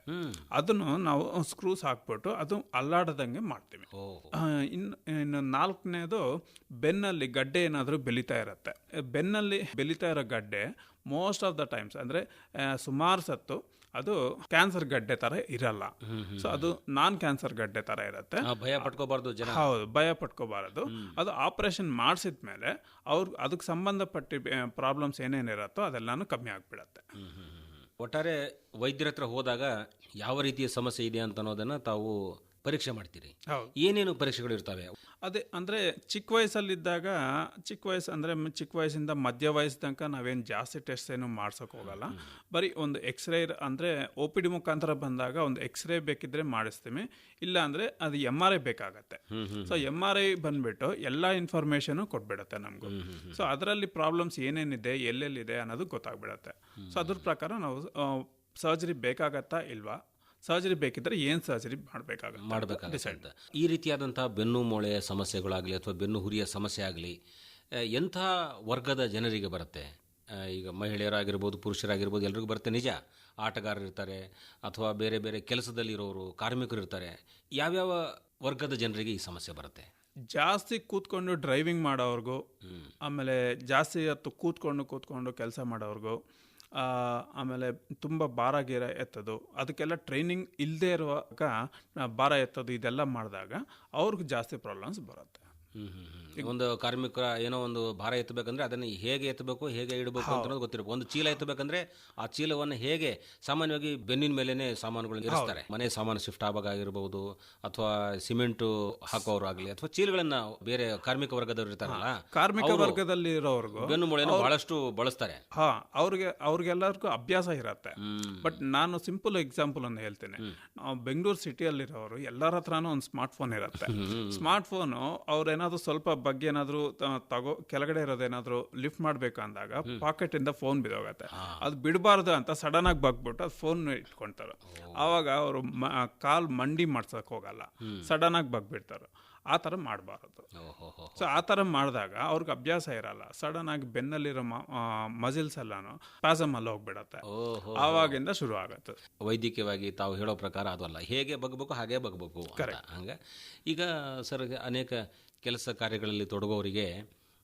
ಅದನ್ನು ನಾವು ಸ್ಕ್ರೂಸ್ ಹಾಕ್ಬಿಟ್ಟು ಅದು ಅಲ್ಲಾಡದಂಗೆ ಮಾಡ್ತೀವಿ. ಇನ್ನು ಇನ್ನು ನಾಲ್ಕನೇದು ಬೆನ್ನಲ್ಲಿ ಗಡ್ಡೆ ಏನಾದರೂ ಬೆಳೀತಾ ಇರುತ್ತೆ. ಬೆನ್ನಲ್ಲಿ ಬೆಳೀತಾ ಇರೋ ಗಡ್ಡೆ ಮೋಸ್ಟ್ ಆಫ್ ದ ಟೈಮ್ಸ್ ಅಂದರೆ ಸುಮಾರು ಸತ್ತು ಅದು ಕ್ಯಾನ್ಸರ್ ಗಡ್ಡೆ ತರ ಇರಲ್ಲ. ಸೊ ಅದು ನಾನ್ ಕ್ಯಾನ್ಸರ್ ಗಡ್ಡೆ ತರ ಇರುತ್ತೆ. ಆ, ಭಯ ಪಟ್ಕೋಬಾರ್ದು ಜನ. ಹೌದು ಭಯ ಪಟ್ಕೋಬಾರದು. ಅದು ಆಪರೇಷನ್ ಮಾಡಿಸಿದ ಮೇಲೆ ಅವ್ರ ಅದಕ್ಕೆ ಸಂಬಂಧಪಟ್ಟ ಪ್ರಾಬ್ಲಮ್ಸ್ ಏನೇನಿರುತ್ತೋ ಅದೆಲ್ಲಾನು ಕಮ್ಮಿ ಆಗಿಬಿಡತ್ತೆ. ಒಟ್ಟಾರೆ ವೈದ್ಯರ ಹತ್ರ ಹೋದಾಗ ಯಾವ ರೀತಿಯ ಸಮಸ್ಯೆ ಇದೆ ಅಂತ ಅನ್ನೋದನ್ನ ತಾವು ಪರೀಕ್ಷೆ ಮಾಡ್ತೀರಿ. ಏನೇನು ಪರೀಕ್ಷೆಗಳು ಇರ್ತವೆ? ಅದೇ ಅಂದರೆ ಚಿಕ್ಕ ವಯಸ್ಸಲ್ಲಿದ್ದಾಗ ಚಿಕ್ಕ ವಯಸ್ಸು ಅಂದರೆ ಚಿಕ್ಕ ವಯಸ್ಸಿಂದ ಮಧ್ಯ ವಯಸ್ಸು ತನಕ ನಾವೇನು ಜಾಸ್ತಿ ಟೆಸ್ಟ್ ಏನು ಮಾಡ್ಸೋಕೆ ಹೋಗಲ್ಲ. ಬರೀ ಒಂದು ಎಕ್ಸ್ರೇ ಅಂದರೆ ಓ ಪಿ ಡಿ ಮುಖಾಂತರ ಬಂದಾಗ ಒಂದು ಎಕ್ಸ್ರೇ ಬೇಕಿದ್ರೆ ಮಾಡಿಸ್ತೀವಿ. ಇಲ್ಲ ಅಂದರೆ ಅದು ಎಂ ಆರ್ ಐ ಬೇಕಾಗತ್ತೆ. ಸೊ ಎಂ ಆರ್ ಐ ಬಂದ್ಬಿಟ್ಟು ಎಲ್ಲ ಇನ್ಫಾರ್ಮೇಷನು ಕೊಟ್ಬಿಡುತ್ತೆ ನಮಗೂ. ಸೊ ಅದರಲ್ಲಿ ಪ್ರಾಬ್ಲಮ್ಸ್ ಏನೇನಿದೆ ಎಲ್ಲೆಲ್ಲಿದೆ ಅನ್ನೋದು ಗೊತ್ತಾಗ್ಬಿಡತ್ತೆ. ಸೊ ಅದ್ರ ಪ್ರಕಾರ ನಾವು ಸರ್ಜರಿ ಬೇಕಾಗತ್ತಾ ಇಲ್ವಾ? ಸರ್ಜರಿ ಬೇಕಿದ್ರೆ ಏನು ಸರ್ಜರಿ ಮಾಡಬೇಕಾಗುತ್ತೆ ಮಾಡಬೇಕಾಗುತ್ತೆ ಈ ರೀತಿಯಾದಂಥ ಬೆನ್ನು ಮೂಳೆಯ ಸಮಸ್ಯೆಗಳಾಗಲಿ ಅಥವಾ ಬೆನ್ನು ಹುರಿಯ ಸಮಸ್ಯೆ ಆಗಲಿ ಎಂಥ ವರ್ಗದ ಜನರಿಗೆ ಬರುತ್ತೆ? ಈಗ ಮಹಿಳೆಯರಾಗಿರ್ಬೋದು ಪುರುಷರಾಗಿರ್ಬೋದು ಎಲ್ರಿಗೂ ಬರುತ್ತೆ ನಿಜ? ಆಟಗಾರರು ಇರ್ತಾರೆ ಅಥವಾ ಬೇರೆ ಬೇರೆ ಕೆಲಸದಲ್ಲಿರೋರು ಕಾರ್ಮಿಕರು ಇರ್ತಾರೆ. ಯಾವ್ಯಾವ ವರ್ಗದ ಜನರಿಗೆ ಈ ಸಮಸ್ಯೆ ಬರುತ್ತೆ? ಜಾಸ್ತಿ ಕೂತ್ಕೊಂಡು ಡ್ರೈವಿಂಗ್ ಮಾಡೋವ್ರಿಗೂ ಆಮೇಲೆ ಜಾಸ್ತಿ ಹೊತ್ತು ಕೂತ್ಕೊಂಡು ಕೂತ್ಕೊಂಡು ಕೆಲಸ ಮಾಡೋರ್ಗು ಆ, ಆಮೇಲೆ ತುಂಬ ಭಾರ ಗೀರ ಎತ್ತೋದು ಅದಕ್ಕೆಲ್ಲ ಟ್ರೈನಿಂಗ್ ಇಲ್ಲದೆ ಇರುವಾಗ ಭಾರ ಎತ್ತೋದು, ಇದೆಲ್ಲ ಮಾಡಿದಾಗ ಅವ್ರಿಗೆ ಜಾಸ್ತಿ ಪ್ರಾಬ್ಲಮ್ಸ್ ಬರುತ್ತೆ. ಒಂದು ಕಾರ್ಮಿಕರ ಏನೋ ಒಂದು ಭಾರ ಎತ್ತಬೇಕಂದ್ರೆ ಅದನ್ನು ಹೇಗೆ ಎತ್ತಬೇಕು ಹೇಗೆ ಇಡಬೇಕು ಅಂತ ಅನ್ನೋದು ಗೊತ್ತಿರಬೇಕು. ಒಂದು ಚೀಲ ಎತ್ತಬೇಕಂದ್ರೆ ಆ ಚೀಲವನ್ನು ಹೇಗೆ ಸಾಮಾನ್ಯವಾಗಿ ಬೆನ್ನಿನ ಮೇಲೆನೆ ಸಾಮಾನುಗಳನ್ನ ಇರಿಸ್ತಾರೆ. ಮನೆ ಸಾಮಾನು ಶಿಫ್ಟ್ ಆವಾಗ ಆಗಿರ್ಬೋದು ಅಥವಾ ಸಿಮೆಂಟ್ ಹಾಕೋರು ಆಗಲಿ ಅಥವಾ ಚೀಲಗಳನ್ನ ಬೇರೆ ಕಾರ್ಮಿಕ ವರ್ಗದವರು ಇರ್ತಾರಲ್ಲ ಕಾರ್ಮಿಕ ವರ್ಗದಲ್ಲಿ ಇರೋರ್ಗು ಬೆನ್ನು ಮೂಳೆಯನ್ನು ಬಹಳಷ್ಟು ಬಳಸ್ತಾರೆ. ಹಾ ಅವ್ರಿಗೆ ಅವ್ರಿಗೆಲ್ಲರಿಗೂ ಅಭ್ಯಾಸ ಇರತ್ತೆ. ಬಟ್ ನಾನು ಸಿಂಪಲ್ ಎಕ್ಸಾಂಪಲ್ ಅನ್ನು ಹೇಳ್ತೇನೆ. ಬೆಂಗಳೂರು ಸಿಟಿಯಲ್ಲಿರೋರು ಎಲ್ಲರ ಹತ್ರನೂ ಒಂದು ಸ್ಮಾರ್ಟ್ ಫೋನ್ ಇರುತ್ತೆ ಸ್ಮಾರ್ಟ್ ಫೋನು ಅವ್ರೇನಾದ್ರು ಸ್ವಲ್ಪ ಬಗ್ಗೆ ಏನಾದರೂ ತ- ತಗೋ ಕೆಳಗಡೆ ಇರೋದೇನಾದರೂ ಲಿಫ್ಟ್ ಮಾಡಬೇಕು ಅಂದಾಗ ಪಾಕೆಟ್ ಇಂದ ಫೋನ್ ಬಿದ್ದೋಗತ್ತೆ. ಅದು ಬಿಡಬಾರ್ದು ಅಂತ ಸಡನ್ ಆಗಿ ಬಗ್ಬಿಟ್ಟು ಅದು ಫೋನ್ ಇಟ್ಕೊಂತಾರೆ. ಆವಾಗ ಅವರು ಕಾಲ್ ಮಂಡಿ ಮಾಡ್ಸಕ್ ಹೋಗಲ್ಲ. ಸಡನ್ ಆಗಿ ಬಗ್ಬಿಡ್ತಾರೆ. ಆ ಥರ ಮಾಡಬಾರದು. ಸೊ ಆ ಥರ ಮಾಡಿದಾಗ ಅವ್ರಿಗೆ ಅಭ್ಯಾಸ ಇರಲ್ಲ. ಸಡನ್ ಆಗಿ ಬೆನ್ನಲ್ಲಿರೋ ಮಜಿಲ್ಸ್ ಎಲ್ಲಾನು ಪ್ಯಾಸಮ್ ಅಲ್ಲಿ ಹೋಗ್ಬಿಡತ್ತೆ. ಆವಾಗಿಂದ ಶುರು ಆಗತ್ತೆ. ವೈದ್ಯಕೀಯವಾಗಿ ತಾವು ಹೇಳೋ ಪ್ರಕಾರ ಅದು ಅಲ್ಲ. ಹೇಗೆ ಬಗ್ಬೇಕು ಹಾಗೆ ಬಗ್ಬೇಕು ಅಂತ. ಹಂಗೆ. ಈಗ ಸರ್ ಅನೇಕ ಕೆಲಸ ಕಾರ್ಯಗಳಲ್ಲಿ ತೊಡಗೋರಿಗೆ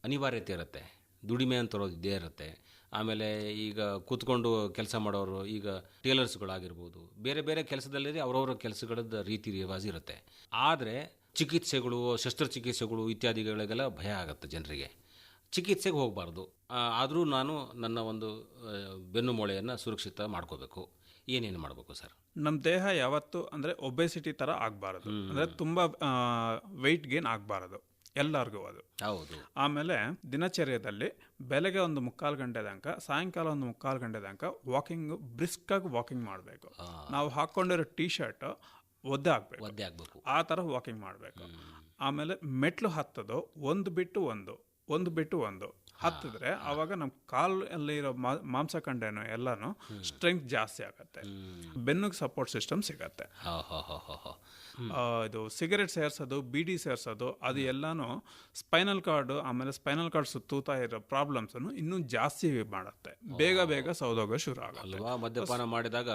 ಅನಿವಾರ್ಯತೆ ಇರುತ್ತೆ. ದುಡಿಮೆ ಅಂತ ಇದ್ದೇ ಇರುತ್ತೆ. ಆಮೇಲೆ ಈಗ ಕೂತ್ಕೊಂಡು ಕೆಲಸ ಮಾಡೋರು, ಈಗ ಟೇಲರ್ಸ್ಗಳಾಗಿರ್ಬೋದು, ಬೇರೆ ಬೇರೆ ಕೆಲಸದಲ್ಲಿ ಅವರವರ ಕೆಲಸಗಳದ್ದು ರೀತಿ ರಿವಾಜ್ ಇರುತ್ತೆ. ಆದರೆ ಚಿಕಿತ್ಸೆಗಳು, ಶಸ್ತ್ರಚಿಕಿತ್ಸೆಗಳು ಇತ್ಯಾದಿಗಳಿಗೆಲ್ಲ ಭಯ ಆಗುತ್ತೆ ಜನರಿಗೆ. ಚಿಕಿತ್ಸೆಗೆ ಹೋಗಬಾರ್ದು. ಆದರೂ ನಾನು ನನ್ನ ಒಂದು ಬೆನ್ನು ಮೂಳೆಯನ್ನು ಸುರಕ್ಷಿತ ಮಾಡ್ಕೋಬೇಕು. ಏನೇನು ಮಾಡಬೇಕು ಸರ್? ನಮ್ಮ ದೇಹ ಯಾವತ್ತು ಅಂದರೆ ಒಬೆಸಿಟಿ ಥರ ಆಗಬಾರದು. ಅಂದರೆ ತುಂಬ ವೆಯ್ಟ್ ಗೇನ್ ಆಗಬಾರದು ಎಲ್ಲರಿಗೂ ಅದು. ಹೌದು. ಆಮೇಲೆ ದಿನಚರ್ಯದಲ್ಲಿ ಬೆಳಗ್ಗೆ ಒಂದು ಮುಕ್ಕಾಲು ಗಂಟೆ ತನಕ ಸಾಯಂಕಾಲ ಒಂದು ಮುಕ್ಕಾಲು ಗಂಟೆ ತನಕ ವಾಕಿಂಗ್ ಬ್ರಿಸ್ಕ್ ಆಗಿ ವಾಕಿಂಗ್ ಮಾಡಬೇಕು. ನಾವು ಹಾಕೊಂಡಿರೋ ಟೀ ಶರ್ಟ್ ಒದ್ದೆ ಆಗ್ಬೇಕು. ಒದ್ದೆ ಆಗಬೇಕು. ಆ ಥರ ವಾಕಿಂಗ್ ಮಾಡಬೇಕು. ಆಮೇಲೆ ಮೆಟ್ಲು ಹತ್ತೋದು ಒಂದು ಬಿಟ್ಟು ಒಂದು ಒಂದು ಬಿಟ್ಟು ಒಂದು. ಹತ್ತಿದ್ರೆ ಆವಾಗ ನಮ್ಮ ಕಾಲಲ್ಲಿ ಇರೋ ಮಾಂಸ ಕಂಡೇನು ಎಲ್ಲಾನು ಸ್ಟ್ರೆಂತ್ ಜಾಸ್ತಿ ಆಗತ್ತೆ. ಬೆನ್ನಿಗೆ ಸಪೋರ್ಟ್ ಸಿಸ್ಟಮ್ ಸಿಗತ್ತೆ. ಇದು ಸಿಗರೆಟ್ ಸೇರ್ಸೋದು ಬಿಡಿ ಸೇರ್ಸೋದು ಅದು ಎಲ್ಲಾನು ಸ್ಪೈನಲ್ ಕಾರ್ಡ್ ಆಮೇಲೆ ಸ್ಪೈನಲ್ ಕಾರ್ಡ್ ಸುತ್ತೂತಾ ಇರೋ ಪ್ರಾಬ್ಲಮ್ಸ್ ಇನ್ನೂ ಜಾಸ್ತಿ ಮಾಡುತ್ತೆ. ಬೇಗ ಬೇಗ ಸೌದೋಗ ಶುರು ಆಗಲ್ವಾ ಮದ್ಯಪಾನ ಮಾಡಿದಾಗ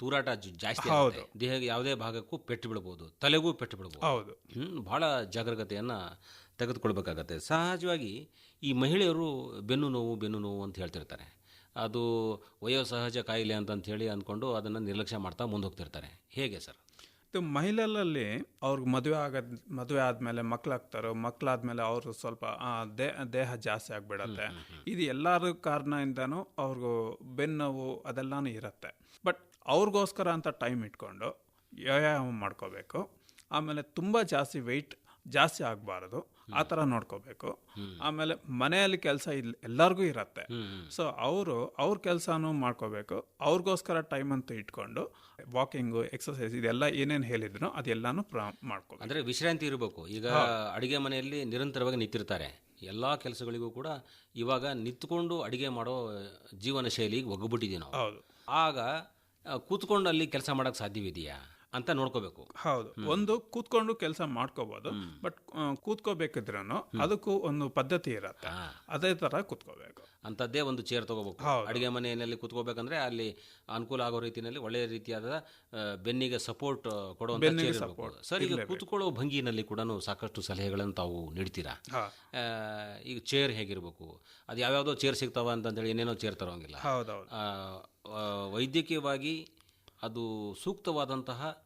ತೂರಾಟ ಜಾಸ್ತಿ ಹೌದು. ದೇಹಕ್ಕೆ ಯಾವುದೇ ಭಾಗಕ್ಕೂ ಪೆಟ್ಟು ಬಿಡ್ಬೋದು ತಲೆಗೂ ಪೆಟ್ಟು ಬಿಡ್ಬೋದು ಹೌದು. ಭಾಳ ಬಹಳ ಜಾಗರೂಕತೆಯನ್ನು ತೆಗೆದುಕೊಳ್ಬೇಕಾಗತ್ತೆ. ಸಹಜವಾಗಿ ಈ ಮಹಿಳೆಯರು ಬೆನ್ನು ನೋವು ಬೆನ್ನು ನೋವು ಅಂತ ಹೇಳ್ತಿರ್ತಾರೆ. ಅದು ವಯೋಸಹಜ ಕಾಯಿಲೆ ಅಂತಂತ ಹೇಳಿ ಅಂದ್ಕೊಂಡು ಅದನ್ನು ನಿರ್ಲಕ್ಷ್ಯ ಮಾಡ್ತಾ ಮುಂದೆ ಹೋಗ್ತಿರ್ತಾರೆ. ಹೇಗೆ ಸರ್? ಇದು ಮಹಿಳೆಯಲ್ಲಿ ಅವ್ರಿಗೆ ಮದುವೆ ಆಗದ ಮದುವೆ ಆದಮೇಲೆ ಮಕ್ಕಳಾಗ್ತಾರೋ ಮಕ್ಕಳಾದ್ಮೇಲೆ ಅವರು ಸ್ವಲ್ಪ ದೇಹ ದೇ ದೇಹ ಜಾಸ್ತಿ ಆಗಿಬಿಡತ್ತೆ. ಇದು ಎಲ್ಲರ ಕಾರಣದಿಂದನೂ ಅವ್ರಿಗೂ ಬೆನ್ನೋವು ಅದೆಲ್ಲನೂ ಇರುತ್ತೆ. ಬಟ್ ಅವ್ರಿಗೋಸ್ಕರ ಅಂತ ಟೈಮ್ ಇಟ್ಕೊಂಡು ವ್ಯಾಯಾಮ ಮಾಡ್ಕೋಬೇಕು. ಆಮೇಲೆ ತುಂಬ ಜಾಸ್ತಿ ವೆಯ್ಟ್ ಜಾಸ್ತಿ ಆಗಬಾರ್ದು. ಆ ಥರ ನೋಡ್ಕೋಬೇಕು. ಆಮೇಲೆ ಮನೆಯಲ್ಲಿ ಕೆಲಸ ಇಲ್ಲಿ ಎಲ್ಲರಿಗೂ ಇರತ್ತೆ. ಸೊ ಅವರು ಅವ್ರ ಕೆಲಸನೂ ಮಾಡ್ಕೋಬೇಕು. ಅವ್ರಿಗೋಸ್ಕರ ಟೈಮ್ ಅಂತ ಇಟ್ಕೊಂಡು ವಾಕಿಂಗು ಎಕ್ಸಸೈಸ್ ಇದೆಲ್ಲ ಏನೇನು ಹೇಳಿದ್ರು ಅದೆಲ್ಲಾನು ಮಾಡ್ಕೋ ಮಾಡ್ಕೋಬೇಕು. ಅಂದರೆ ವಿಶ್ರಾಂತಿ ಇರಬೇಕು. ಈಗ ಅಡುಗೆ ಮನೆಯಲ್ಲಿ ನಿರಂತರವಾಗಿ ನಿಂತಿರ್ತಾರೆ. ಎಲ್ಲ ಕೆಲಸಗಳಿಗೂ ಕೂಡ ಇವಾಗ ನಿಂತ್ಕೊಂಡು ಅಡುಗೆ ಮಾಡೋ ಜೀವನ ಶೈಲಿಗೆ ಒಗ್ಗಬಿಟ್ಟಿದ್ದೀವಿ ನಾವು. ಹೌದು. ಆಗ ಕೂತ್ಕೊಂಡು ಅಲ್ಲಿ ಕೆಲಸ ಮಾಡೋಕ್ಕೆ ಸಾಧ್ಯವಿದೆಯಾ? ಅಂತ ನೋಡ್ಕೋಬೇಕು. ಹೌದು. ಒಂದು ಕೂತ್ಕೊಂಡು ಕೆಲಸ ಮಾಡ್ಕೋಬಹುದು ಬಟ್ ಕೂತ್ಕೋಬೇಕಿದ್ರೂ ಅದಕ್ಕೂ ಒಂದು ಪದ್ಧತಿ ಇರತ್ತೆ. ಅದೇ ತರ ಕೂತ್ಕೋಬೇಕು. ಅಂತದ್ದೇ ಒಂದು ಚೇರ್ ತಗೋಬೇಕು. ಅಡುಗೆ ಮನೆಯಲ್ಲಿ ಕೂತ್ಕೋಬೇಕಂದ್ರೆ ಅಲ್ಲಿ ಅನುಕೂಲ ಆಗೋ ರೀತಿಯಲ್ಲಿ ಒಳ್ಳೆಯ ರೀತಿಯಾದ ಬೆನ್ನಿಗೆ ಸಪೋರ್ಟ್ ಕೊಡುವಂತ ಸರ್ ಈಗ ಕೂತ್ಕೊಳ್ಳೋ ಭಂಗಿನಲ್ಲಿ ಕೂಡ ಸಾಕಷ್ಟು ಸಲಹೆಗಳನ್ನು ತಾವು ನೀಡ್ತೀರಾ? ಈಗ ಚೇರ್ ಹೇಗಿರ್ಬೇಕು? ಅದು ಯಾವ್ಯಾವುದೋ ಚೇರ್ ಸಿಗ್ತಾವ ಅಂತಂದೇಳಿ ಏನೇನೋ ಚೇರ್ ತರೋಂಗಿಲ್ಲ. ವೈದ್ಯಕೀಯವಾಗಿ ಅದು ಸೂಕ್ತವಾದಂತಹ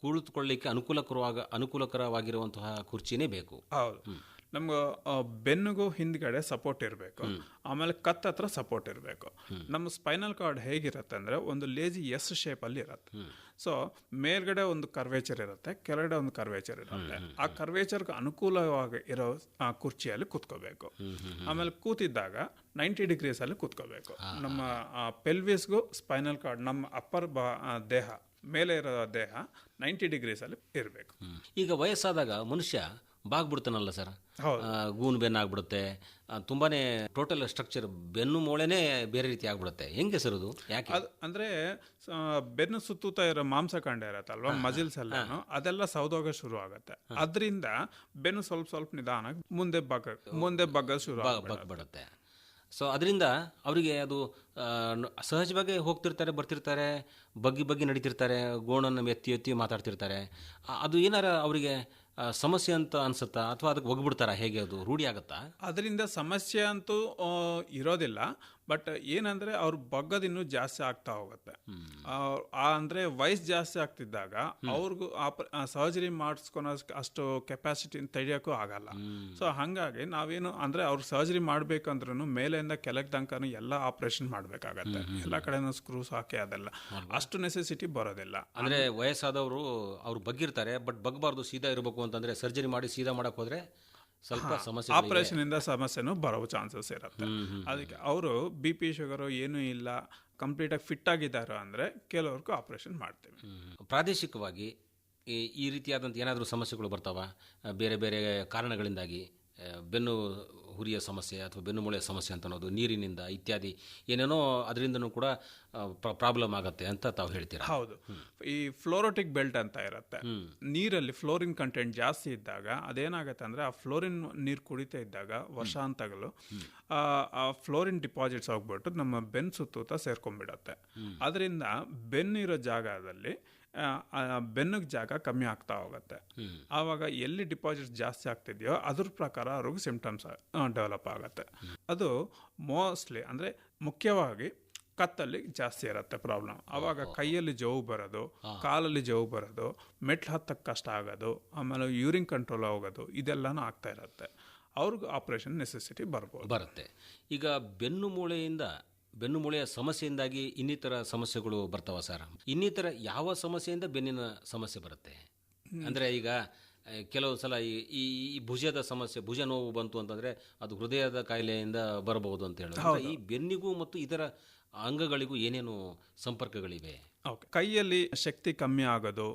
ಕುಳಿತುಕೊಳ್ಳಿಕ್ಕೆ ಅನುಕೂಲಕರವಾಗ ಅನುಕೂಲಕರವಾಗಿರುವಂತಹ ಕುರ್ಚಿನೇ ಬೇಕು. ಹೌದು. ನಮ್ಗೆ ಬೆನ್ನುಗೂ ಹಿಂದ್ಗಡೆ ಸಪೋರ್ಟ್ ಇರಬೇಕು. ಆಮೇಲೆ ಕತ್ತ ಹತ್ರ ಸಪೋರ್ಟ್ ಇರಬೇಕು. ನಮ್ಮ ಸ್ಪೈನಲ್ ಕಾರ್ಡ್ ಹೇಗಿರುತ್ತೆ ಅಂದ್ರೆ ಒಂದು ಲೇಜಿ ಎಸ್ ಶೇಪಲ್ಲಿ ಅಲ್ಲಿ ಇರುತ್ತೆ. ಸೊ ಮೇಲ್ಗಡೆ ಒಂದು ಕರ್ವೇಚರ್ ಇರುತ್ತೆ ಕೆಳಗಡೆ ಒಂದು ಕರ್ವೇಚರ್ ಇರುತ್ತೆ. ಆ ಕರ್ವೇಚರ್ಗೆ ಅನುಕೂಲವಾಗಿ ಇರೋ ಆ, ಕುರ್ಚಿಯಲ್ಲಿ ಕೂತ್ಕೋಬೇಕು. ಆಮೇಲೆ ಕೂತಿದ್ದಾಗ ನೈಂಟಿ ಡಿಗ್ರೀಸ್ ಅಲ್ಲಿ ಕೂತ್ಕೋಬೇಕು. ನಮ್ಮ ಪೆಲ್ವಿಸ್ಗೂ ಸ್ಪೈನಲ್ ಕಾರ್ಡ್ ನಮ್ಮ ಅಪ್ಪರ್ ಬಾ ದೇಹ ಮೇಲೆ ಇರೋ ದೇಹ ನೈಂಟಿ ಡಿಗ್ರೀಸ್ ಅಲ್ಲಿ ಇರಬೇಕು. ಈಗ ವಯಸ್ಸಾದಾಗ ಮನುಷ್ಯ ಬಾಗ್ಬಿಡ್ತಾನಲ್ಲ ಸರ್. ಗೂನ್ ಬೆನ್ನು ಆಗ್ಬಿಡುತ್ತೆ. ತುಂಬಾ ತುಂಬಾನೇ ಟೋಟಲ್ ಸ್ಟ್ರಕ್ಚರ್ ಬೆನ್ನು ಮೂಳೆನೇ ಬೇರೆ ರೀತಿ ಆಗ್ಬಿಡುತ್ತೆ. ಹೆಂಗೆ ಸರ್ ಅದು? ಯಾಕೆ? ಅದು ಅಂದ್ರೆ ಬೆನ್ನು ಸುತ್ತೂತ ಇರೋ ಮಾಂಸಖಂಡ ಇರತ್ತಲ್ವಾ ಮಜಿಲ್ಸ್ ಎಲ್ಲ ಅದೆಲ್ಲ ಸೌದೋಗ ಶುರು ಆಗುತ್ತೆ. ಅದರಿಂದ ಬೆನ್ನು ಸ್ವಲ್ಪ ಸ್ವಲ್ಪ ನಿಧಾನ ಮುಂದೆ ಬಗ್ಗ ಮುಂದೆ ಬಗ್ಗ ಶುರು. ಬಗ್ಬಿಡುತ್ತೆ ಸೊ ಅದರಿಂದ ಅವರಿಗೆ ಅದು ಸಹಜವಾಗಿ ಹೋಗ್ತಿರ್ತಾರೆ ಬರ್ತಿರ್ತಾರೆ ಬಗ್ಗಿ ಬಗ್ಗಿ ನಡೀತಿರ್ತಾರೆ ಗೋಣನ್ನು ಎತ್ತಿ ಎತ್ತಿ ಮಾತಾಡ್ತಿರ್ತಾರೆ. ಅದು ಏನಾರ ಅವರಿಗೆ ಸಮಸ್ಯೆ ಅಂತ ಅನ್ಸುತ್ತಾ? ಅಥವಾ ಅದಕ್ಕೆ ಒಗ್ಬಿಡ್ತಾರಾ ಹೇಗೆ ಅದು ರೂಢಿ ಆಗುತ್ತಾ? ಅದರಿಂದ ಸಮಸ್ಯೆ ಅಂತೂ ಇರೋದಿಲ್ಲ. ಬಟ್ ಏನಂದ್ರೆ ಅವ್ರ ಬಗ್ಗದ ಇನ್ನು ಜಾಸ್ತಿ ಆಗ್ತಾ ಹೋಗುತ್ತೆ. ಅಂದ್ರೆ ವಯಸ್ಸು ಜಾಸ್ತಿ ಆಗ್ತಿದ್ದಾಗ ಅವ್ರಿಗೂ ಸರ್ಜರಿ ಮಾಡಿಸ್ಕೊಳೋ ಅಷ್ಟು ಕೆಪಾಸಿಟಿ ತೆಗಿಯೋಕ್ಕೂ ಆಗಲ್ಲ. ಸೊ ಹಾಗಾಗಿ ನಾವೇನು ಅಂದ್ರೆ ಅವ್ರ ಸರ್ಜರಿ ಮಾಡ್ಬೇಕಂದ್ರೂ ಮೇಲೆಯಿಂದ ಕೆಳಗೆ ತನಕನೂ ಎಲ್ಲ ಆಪರೇಷನ್ ಮಾಡ್ಬೇಕಾಗತ್ತೆ. ಎಲ್ಲ ಕಡೆನೂ ಸ್ಕ್ರೂಸ್ ಹಾಕಿ ಅದೆಲ್ಲ. ಅಷ್ಟು ನೆಸೆಸಿಟಿ ಬರೋದಿಲ್ಲ. ಅಂದ್ರೆ ವಯಸ್ಸಾದವರು ಅವ್ರು ಬಗ್ಗಿರ್ತಾರೆ ಬಟ್ ಬಗ್ಬಾರ್ದು ಸೀದಾ ಇರಬೇಕು ಅಂತಂದ್ರೆ ಸರ್ಜರಿ ಮಾಡಿ ಸೀದಾ ಮಾಡಕ್ ಹೋದ್ರೆ ಸ್ವಲ್ಪ ಸಮಸ್ಯೆ ಆಪರೇಷನ್ ಇಂದ. ಸಮಸ್ಯೆನೂ ಬರೋ ಚಾನ್ಸಸ್ ಇರುತ್ತೆ. ಅದಕ್ಕೆ ಅವರು ಬಿ ಪಿ ಶುಗರು ಏನೂ ಇಲ್ಲ ಕಂಪ್ಲೀಟ್ ಆಗಿ ಫಿಟ್ ಆಗಿದ್ದಾರೆ ಅಂದ್ರೆ ಕೆಲವ್ರಿಗೂ ಆಪರೇಷನ್ ಮಾಡ್ತೇವೆ. ಪ್ರಾದೇಶಿಕವಾಗಿ ಈ ರೀತಿಯಾದಂಥ ಏನಾದರೂ ಸಮಸ್ಯೆಗಳು ಬರ್ತಾವ? ಬೇರೆ ಬೇರೆ ಕಾರಣಗಳಿಂದಾಗಿ? ಬೆನ್ನು ಹುರಿಯ ಸಮಸ್ಯೆ ಅಥವಾ ಬೆನ್ನು ಮೂಳೆಯ ಸಮಸ್ಯೆ ಅಂತ ಅನ್ನೋದು ನೀರಿನಿಂದ ಇತ್ಯಾದಿ ಏನೇನೋ ಅದರಿಂದನೂ ಕೂಡ ಪ್ರಾಬ್ಲಮ್ ಆಗುತ್ತೆ ಅಂತ ತಾವು ಹೇಳ್ತೀರಾ? ಹೌದು. ಈ ಫ್ಲೋರೋಟಿಕ್ ಬೆಲ್ಟ್ ಅಂತ ಇರುತ್ತೆ. ನೀರಲ್ಲಿ ಫ್ಲೋರಿನ್ ಕಂಟೆಂಟ್ ಜಾಸ್ತಿ ಇದ್ದಾಗ ಅದೇನಾಗುತ್ತೆ ಅಂದರೆ ಆ ಫ್ಲೋರಿನ್ ನೀರು ಕುಡಿತಾ ಇದ್ದಾಗ ವರ್ಷಾಂತಗಳು ಆ, ಆ ಫ್ಲೋರಿನ್ ಡಿಪಾಸಿಟ್ಸ್ ಹೋಗ್ಬಿಟ್ಟು ನಮ್ಮ ಬೆನ್ನು ಸುತ್ತೂತ ಸೇರ್ಕೊಂಡ್ಬಿಡತ್ತೆ. ಅದರಿಂದ ಬೆನ್ನಿರೋ ಜಾಗದಲ್ಲಿ ಬೆನ್ನಿಗೆ ಜಾಗ ಕಮ್ಮಿ ಆಗ್ತಾ ಹೋಗುತ್ತೆ. ಆವಾಗ ಎಲ್ಲಿ ಡಿಪಾಸಿಟ್ ಜಾಸ್ತಿ ಆಗ್ತಿದೆಯೋ ಅದ್ರ ಪ್ರಕಾರ ಅವ್ರಿಗೆ ಸಿಂಪ್ಟಮ್ಸ್ ಡೆವಲಪ್ ಆಗುತ್ತೆ. ಅದು ಮೋಸ್ಟ್ಲಿ ಅಂದರೆ ಮುಖ್ಯವಾಗಿ ಕತ್ತಲ್ಲಿ ಜಾಸ್ತಿ ಇರುತ್ತೆ ಪ್ರಾಬ್ಲಮ್. ಆವಾಗ ಕೈಯಲ್ಲಿ ಜೋವು ಬರೋದು ಕಾಲಲ್ಲಿ ಜೋವು ಬರೋದು ಮೆಟ್ಲು ಹತ್ತಕ್ಕೆ ಕಷ್ಟ ಆಗೋದು ಆಮೇಲೆ ಯೂರಿನ್ ಕಂಟ್ರೋಲ್ ಆಗೋದು ಇದೆಲ್ಲನೂ ಆಗ್ತಾ ಇರುತ್ತೆ. ಅವ್ರಿಗೆ ಆಪರೇಷನ್ ನೆಸೆಸಿಟಿ ಬರ್ಬೋದು. ಬರುತ್ತೆ. ಈಗ ಬೆನ್ನು ಮೂಳೆಯಿಂದ ಬೆನ್ನು ಮೂಳೆಯ ಸಮಸ್ಯೆಯಿಂದಾಗಿ ಇನ್ನಿತರ ಸಮಸ್ಯೆಗಳು ಬರ್ತಾವ ಸರ್? ಇನ್ನಿತರ ಯಾವ ಸಮಸ್ಯೆಯಿಂದ ಬೆನ್ನಿನ ಸಮಸ್ಯೆ ಬರುತ್ತೆ? ಅಂದರೆ ಈಗ ಕೆಲವು ಸಲ ಈ ಈ ಈ ಭುಜದ ಸಮಸ್ಯೆ ಭುಜ ನೋವು ಬಂತು ಅಂತಂದರೆ ಅದು ಹೃದಯದ ಕಾಯಿಲೆಯಿಂದ ಬರಬಹುದು ಅಂತ ಹೇಳೋದು. ಈ ಬೆನ್ನಿಗೂ ಮತ್ತು ಇತರ ಅಂಗಗಳಿಗೂ ಏನೇನು ಸಂಪರ್ಕಗಳಿವೆ? ಓಕೆ. ಕೈಯಲ್ಲಿ ಶಕ್ತಿ ಕಮ್ಮಿ ಆಗೋದು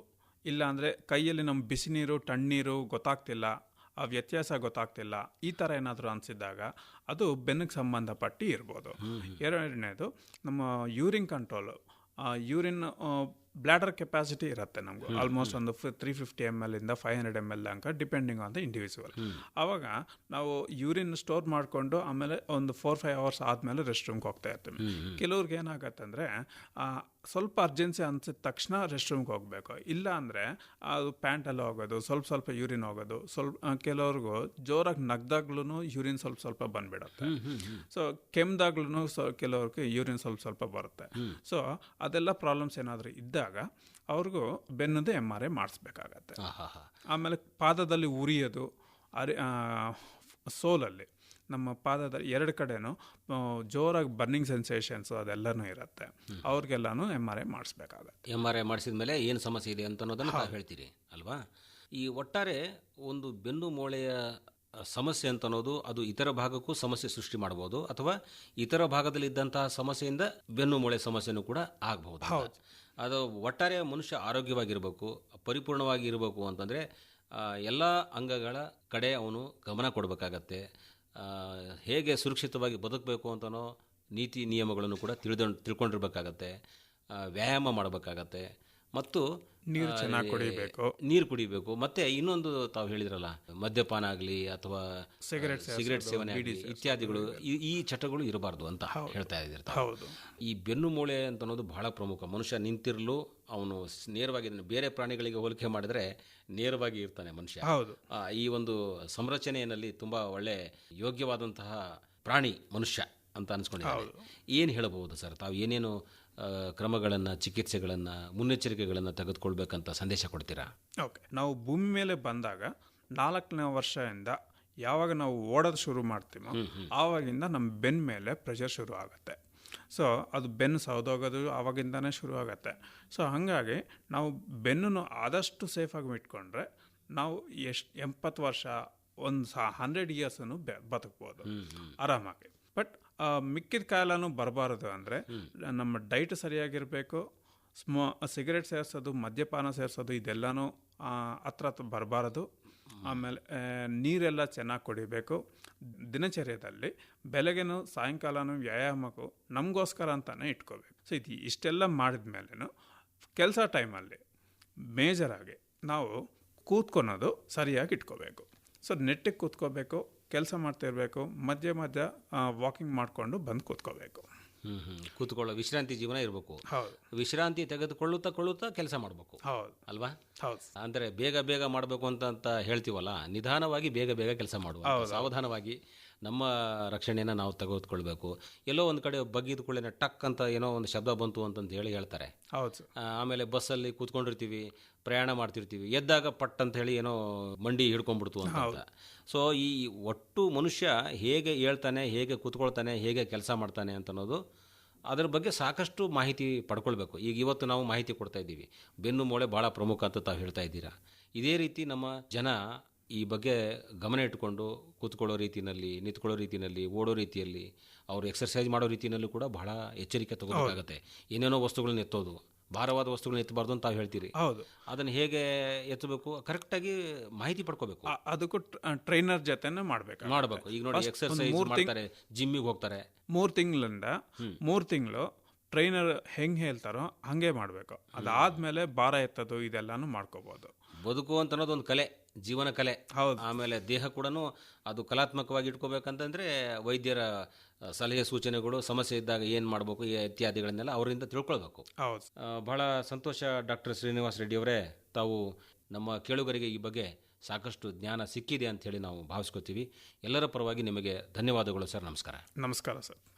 ಇಲ್ಲ ಅಂದರೆ ಕೈಯಲ್ಲಿ ನಮ್ಮ ಬಿಸಿ ನೀರು ತಣ್ಣೀರು ಗೊತ್ತಾಗ್ತಿಲ್ಲ. ಆ ವ್ಯತ್ಯಾಸ ಗೊತ್ತಾಗ್ತಿಲ್ಲ. ಈ ಥರ ಏನಾದರೂ ಅನಿಸಿದಾಗ ಅದು ಬೆನ್ನಿಗೆ ಸಂಬಂಧಪಟ್ಟು ಇರ್ಬೋದು. ಎರಡನೇದು ನಮ್ಮ urine control. Urine bladder capacity ಇರುತ್ತೆ ನಮಗೂ. ಆಲ್ಮೋಸ್ಟ್ ಒಂದು ತ್ರೀ ಫಿಫ್ಟಿ ಎಂ ಎಲ್ ಇಂದ ಫೈವ್ ಹಂಡ್ರೆಡ್ ಎಂ ಎಲ್ ತನಕ ಡಿಪೆಂಡಿಂಗ್ ಆನ್ ದ ಇಂಡಿವಿಜುವಲ್. ಆವಾಗ ನಾವು ಯೂರಿನ್ ಸ್ಟೋರ್ ಮಾಡಿಕೊಂಡು ಆಮೇಲೆ ಒಂದು ಫೋರ್ ಫೈವ್ ಅವರ್ಸ್ ಆದಮೇಲೆ ರೆಸ್ಟ್ ರೂಮ್ಗೆ ಹೋಗ್ತಾ ಇರ್ತೀವಿ. ಕೆಲವ್ರಿಗೆ ಏನಾಗತ್ತೆ ಅಂದರೆ ಸ್ವಲ್ಪ ಅರ್ಜೆನ್ಸಿ ಅನ್ಸಿದ ತಕ್ಷಣ ರೆಸ್ಟ್ ರೂಮ್ಗೆ ಹೋಗಬೇಕು. ಇಲ್ಲ ಅಂದರೆ ಅದು ಪ್ಯಾಂಟಲ್ಲಿ ಹೋಗೋದು ಸ್ವಲ್ಪ ಸ್ವಲ್ಪ ಯೂರಿನ್ ಹೋಗೋದು ಸ್ವಲ್ಪ ಕೆಲವ್ರಿಗು ಜೋರಾಗಿ ನಗ್ದಾಗ್ಲೂ ಯೂರಿನ್ ಸ್ವಲ್ಪ ಸ್ವಲ್ಪ ಬಂದ್ಬಿಡುತ್ತೆ. ಸೊ ಕೆಮ್ದಾಗ್ಲೂ ಸೊ ಕೆಲವ್ರಿಗೆ ಯೂರಿನ್ ಸ್ವಲ್ಪ ಸ್ವಲ್ಪ ಬರುತ್ತೆ. ಸೊ ಅದೆಲ್ಲ ಪ್ರಾಬ್ಲಮ್ಸ್ ಏನಾದರೂ ಇದ್ದಾಗ ಅವ್ರಿಗೂ ಬೆನ್ನದೇ ಎಂ ಆರ್ ಐ ಮಾಡಿಸ್ಬೇಕಾಗತ್ತೆ. ಆಮೇಲೆ ಪಾದದಲ್ಲಿ ಉರಿಯೋದು ಅರಿ ಸೋಲಲ್ಲಿ. ನಮ್ಮ ಪಾದದ ಎರಡು ಕಡೆನೂ ಜೋರಾಗಿ ಬರ್ನಿಂಗ್ ಸೆನ್ಸೇಷನ್ಸ್ ಅದೆಲ್ಲನೂ ಇರುತ್ತೆ. ಅವ್ರಿಗೆಲ್ಲನೂ ಎಂ ಆರ್ ಐ ಮಾಡಿಸ್ಬೇಕಾಗತ್ತೆ. ಎಂ ಆರ್ ಐ ಮಾಡಿಸಿದ ಮೇಲೆ ಏನು ಸಮಸ್ಯೆ ಇದೆ ಅಂತ ಅನ್ನೋದನ್ನು ಹೇಳ್ತೀರಿ ಅಲ್ವಾ? ಈ ಒಟ್ಟಾರೆ ಒಂದು ಬೆನ್ನು ಮೂಳೆಯ ಸಮಸ್ಯೆ ಅಂತ ಅನ್ನೋದು ಅದು ಇತರ ಭಾಗಕ್ಕೂ ಸಮಸ್ಯೆ ಸೃಷ್ಟಿ ಮಾಡ್ಬೋದು ಅಥವಾ ಇತರ ಭಾಗದಲ್ಲಿ ಇದ್ದಂತಹ ಸಮಸ್ಯೆಯಿಂದ ಬೆನ್ನು ಮೂಳೆ ಸಮಸ್ಯೆನೂ ಕೂಡ ಆಗಬಹುದು ಅದು ಒಟ್ಟಾರೆ ಮನುಷ್ಯ ಆರೋಗ್ಯವಾಗಿರಬೇಕು ಪರಿಪೂರ್ಣವಾಗಿ ಇರಬೇಕು ಅಂತಂದರೆ ಎಲ್ಲ ಅಂಗಗಳ ಕಡೆ ಅವನು ಗಮನ ಕೊಡಬೇಕಾಗತ್ತೆ. ಹೇಗೆ ಸುರಕ್ಷಿತವಾಗಿ ಬದುಕಬೇಕು ಅಂತನೋ ನೀತಿ ನಿಯಮಗಳನ್ನು ಕೂಡ ತಿಳಿದು ತಿಳ್ಕೊಂಡಿರ್ಬೇಕಾಗತ್ತೆ. ವ್ಯಾಯಾಮ ಮಾಡಬೇಕಾಗತ್ತೆ. ಮತ್ತು ನೀರು ಚೆನ್ನಾಗಿ ಕುಡಿಬೇಕು. ನೀರು ಕುಡಿಬೇಕು. ಮತ್ತೆ ಇನ್ನೊಂದು ತಾವು ಹೇಳಿದ್ರಲ್ಲ ಮದ್ಯಪಾನ ಆಗಲಿ ಅಥವಾ ಸಿಗರೆಟ್ ಸಿಗರೆಟ್ ಸೇವನೆ ಇತ್ಯಾದಿಗಳು ಈ- ಚಟಗಳು ಇರಬಾರ್ದು ಅಂತ ಹೇಳ್ತಾ ಇದ್ದೀರ ಈ ಬೆನ್ನು ಮೂಳೆ ಅಂತ ಅನ್ನೋದು ಬಹಳ ಪ್ರಮುಖ. ಮನುಷ್ಯ ನಿಂತಿರಲು ಅವನು ನೇರವಾಗಿ ಇದನ್ನು ಬೇರೆ ಪ್ರಾಣಿಗಳಿಗೆ ಹೋಲಿಕೆ ಮಾಡಿದ್ರೆ ನೇರವಾಗಿ ಇರ್ತಾನೆ ಮನುಷ್ಯ. ಹೌದು. ಈ ಒಂದು ಸಂರಚನೆಯಲ್ಲಿ ತುಂಬ ಒಳ್ಳೆ ಯೋಗ್ಯವಾದಂತಹ ಪ್ರಾಣಿ ಮನುಷ್ಯ ಅಂತ ಅನ್ಸ್ಕೊಂಡಿದ್ದಾರೆ. ಏನು ಹೇಳಬಹುದು ಸರ್? ತಾವು ಏನೇನು ಕ್ರಮಗಳನ್ನು ಚಿಕಿತ್ಸೆಗಳನ್ನು ಮುನ್ನೆಚ್ಚರಿಕೆಗಳನ್ನು ತೆಗೆದುಕೊಳ್ಬೇಕಂತ ಸಂದೇಶ ಕೊಡ್ತೀರಾ? ಓಕೆ. ನಾವು ಭೂಮಿ ಮೇಲೆ ಬಂದಾಗ ನಾಲ್ಕನೇ ವರ್ಷದಿಂದ ಯಾವಾಗ ನಾವು ಓಡೋದು ಶುರು ಮಾಡ್ತೀವೋ ಆವಾಗಿಂದ ನಮ್ಮ ಬೆನ್ನ ಮೇಲೆ ಪ್ರೆಷರ್ ಶುರು ಆಗುತ್ತೆ. ಸೊ ಅದು ಬೆನ್ನು ಸೌದೋಗೋದು ಆವಾಗಿಂದನೇ ಶುರು ಆಗುತ್ತೆ ಸೊ ಹಾಗಾಗಿ ನಾವು ಬೆನ್ನು ಆದಷ್ಟು ಸೇಫಾಗಿ ಇಟ್ಕೊಂಡ್ರೆ ನಾವು ಎಷ್ಟು ಎಂಬತ್ತು ವರ್ಷ ಒಂದು ಸಹ ಹಂಡ್ರೆಡ್ ಇಯರ್ಸನ್ನು ಬದುಕ್ಬೋದು. ಆರಾಮಾಗಿ. ಬಟ್ ಮಿಕ್ಕಿದ ಕಾಲನೂ ಬರಬಾರದು ಅಂದರೆ ನಮ್ಮ ಡೈಟ್ ಸರಿಯಾಗಿರಬೇಕು ಸ್ಮೋ ಸಿಗರೆಟ್ ಸೇರಿಸೋದು ಮದ್ಯಪಾನ ಸೇರಿಸೋದು ಇದೆಲ್ಲನೂ ಹತ್ರ ಬರಬಾರದು. ಆಮೇಲೆ ನೀರೆಲ್ಲ ಚೆನ್ನಾಗಿ ಕುಡಿಬೇಕು. ದಿನಚರ್ಯದಲ್ಲಿ ಬೆಳಗ್ಗೆನೂ ಸಾಯಂಕಾಲನೂ ವ್ಯಾಯಾಮಕ್ಕೂ ನಮಗೋಸ್ಕರ ಅಂತಲೇ ಇಟ್ಕೋಬೇಕು. ಸೊ ಇದು ಇಷ್ಟೆಲ್ಲ ಮಾಡಿದ ಮೇಲೇನು ಕೆಲಸ ಟೈಮಲ್ಲಿ ಮೇಜರಾಗಿ ನಾವು ಕೂತ್ಕೊಳೋದು ಸರಿಯಾಗಿ ಇಟ್ಕೋಬೇಕು. ಸೊ ನೆಟ್ಟಿಗೆ ಕೂತ್ಕೋಬೇಕು, ಕೆಲಸ ಮಾಡ್ತಿರ್ಬೇಕು, ಮಧ್ಯ ಮಧ್ಯ ವಾಕಿಂಗ್ ಮಾಡಿಕೊಂಡು ಬಂದು ಕೂತ್ಕೋಬೇಕು. ಕೂತ್ಕೊಳ್ಳೋ ವಿಶ್ರಾಂತಿ ಜೀವನ ಇರಬೇಕು. ವಿಶ್ರಾಂತಿ ತೆಗೆದುಕೊಳ್ಳುತ್ತಾ ಕೊಳ್ಳುತ್ತಾ ಕೆಲಸ ಮಾಡಬೇಕು. ಅಲ್ವಾ? ಅಂದ್ರೆ ಅಂದರೆ ಬೇಗ ಬೇಗ ಮಾಡಬೇಕು ಅಂತ ಅಂತ ಹೇಳ್ತೀವಲ್ಲ ನಿಧಾನವಾಗಿ ಬೇಗ ಬೇಗ ಕೆಲಸ ಮಾಡುವ ಸಾವಧಾನವಾಗಿ ನಮ್ಮ ರಕ್ಷಣೆಯನ್ನು ನಾವು ತೆಗೆದುಕೊಳ್ಬೇಕು. ಎಲ್ಲೋ ಒಂದು ಕಡೆ ಬಗ್ಗಿದ ಕೂಡಲೇ ಟಕ್ ಅಂತ ಏನೋ ಒಂದು ಶಬ್ದ ಬಂತು ಅಂತಂತ ಹೇಳಿ ಹೇಳ್ತಾರೆ. ಹೌದು ಆಮೇಲೆ ಬಸ್ಸಲ್ಲಿ ಕೂತ್ಕೊಂಡಿರ್ತೀವಿ ಪ್ರಯಾಣ ಮಾಡ್ತಿರ್ತೀವಿ ಎದ್ದಾಗ ಪಟ್ ಅಂತ ಹೇಳಿ ಏನೋ ಮಂಡಿ ಹಿಡ್ಕೊಂಡ್ಬಿಡ್ತು ಅಂತ. ಸೊ ಈ ಒಟ್ಟು ಮನುಷ್ಯ ಹೇಗೆ ಹೇಳ್ತಾನೆ ಹೇಗೆ ಕೂತ್ಕೊಳ್ತಾನೆ ಹೇಗೆ ಕೆಲಸ ಮಾಡ್ತಾನೆ ಅಂತ ಅನ್ನೋದು ಅದರ ಬಗ್ಗೆ ಸಾಕಷ್ಟು ಮಾಹಿತಿ ಪಡ್ಕೊಳ್ಬೇಕು. ಈಗ ಇವತ್ತು ನಾವು ಮಾಹಿತಿ ಕೊಡ್ತಾ ಇದ್ದೀವಿ. ಬೆನ್ನು ಮೂಳೆ ಭಾಳ ಪ್ರಮುಖ ಅಂತ ತಾವು ಹೇಳ್ತಾ ಇದ್ದೀರಾ. ಇದೇ ರೀತಿ ನಮ್ಮ ಜನ ಈ ಬಗ್ಗೆ ಗಮನ ಇಟ್ಟುಕೊಂಡು ಕೂತ್ಕೊಳ್ಳೋ ರೀತಿಯಲ್ಲಿ ನಿಂತ್ಕೊಳ್ಳೋ ರೀತಿಯಲ್ಲಿ ಓಡೋ ರೀತಿಯಲ್ಲಿ ಅವರು ಎಕ್ಸರ್ಸೈಸ್ ಮಾಡೋ ರೀತಿಯಲ್ಲೂ ಕೂಡ ಬಹಳ ಎಚ್ಚರಿಕೆ ತಗೋಬೇಕಾಗುತ್ತೆ. ಏನೇನೋ ವಸ್ತುಗಳನ್ನ ಎತ್ತೋದು ಭಾರವಾದ ವಸ್ತುಗಳನ್ನ ಎತ್ತಬಾರ್ದು ಅಂತ ತಾವು ಹೇಳ್ತೀರಿ. ಹೌದು. ಅದನ್ನು ಹೇಗೆ ಎತ್ತಬೇಕು? ಕರೆಕ್ಟಾಗಿ ಮಾಹಿತಿ ಪಡ್ಕೋಬೇಕು. ಅದಕ್ಕೂ ಟ್ರೈನರ್ ಜೊತೆನೇ ಮಾಡಬೇಕು ಮಾಡಬೇಕು. ಈಗ ನೋಡಿ ಎಕ್ಸರ್ಸೈಸ್ ಮಾಡ್ತಾರೆ ಜಿಮ್ಮಿಗೆ ಹೋಗ್ತಾರೆ. ಮೂರು ತಿಂಗಳಿಂದ ಮೂರು ತಿಂಗಳು ಟ್ರೈನರ್ ಹೆಂಗೆ ಹೇಳ್ತಾರೋ ಹಂಗೆ ಮಾಡಬೇಕು. ಅದಾದ್ಮೇಲೆ ಭಾರ ಎತ್ತೋದು ಇದೆಲ್ಲಾನು ಮಾಡ್ಕೋಬೋದು. ಬದುಕು ಅಂತ ಅನ್ನೋದು ಒಂದು ಕಲೆ. ಜೀವನ ಕಲೆ ಹೌದು. ಆಮೇಲೆ ದೇಹ ಕೂಡ ಅದು ಕಲಾತ್ಮಕವಾಗಿ ಇಟ್ಕೋಬೇಕಂತಂದ್ರೆ ವೈದ್ಯರ ಸಲಹೆ ಸೂಚನೆಗಳು ಸಮಸ್ಯೆ ಇದ್ದಾಗ ಏನು ಮಾಡಬೇಕು ಇತ್ಯಾದಿಗಳನ್ನೆಲ್ಲ ಅವರಿಂದ ತಿಳ್ಕೊಳ್ಬೇಕು. ಹೌದು. ಬಹಳ ಸಂತೋಷ ಡಾಕ್ಟರ್ ಶ್ರೀನಿವಾಸ್ ರೆಡ್ಡಿ ಅವರೇ ತಾವು ನಮ್ಮ ಕೇಳುಗರಿಗೆ ಈ ಬಗ್ಗೆ ಸಾಕಷ್ಟು ಜ್ಞಾನ ಸಿಕ್ಕಿದೆ ಅಂತ ಹೇಳಿ ನಾವು ಭಾವಿಸ್ಕೋತೀವಿ. ಎಲ್ಲರ ಪರವಾಗಿ ನಿಮಗೆ ಧನ್ಯವಾದಗಳು ಸರ್ ನಮಸ್ಕಾರ. ನಮಸ್ಕಾರ ಸರ್.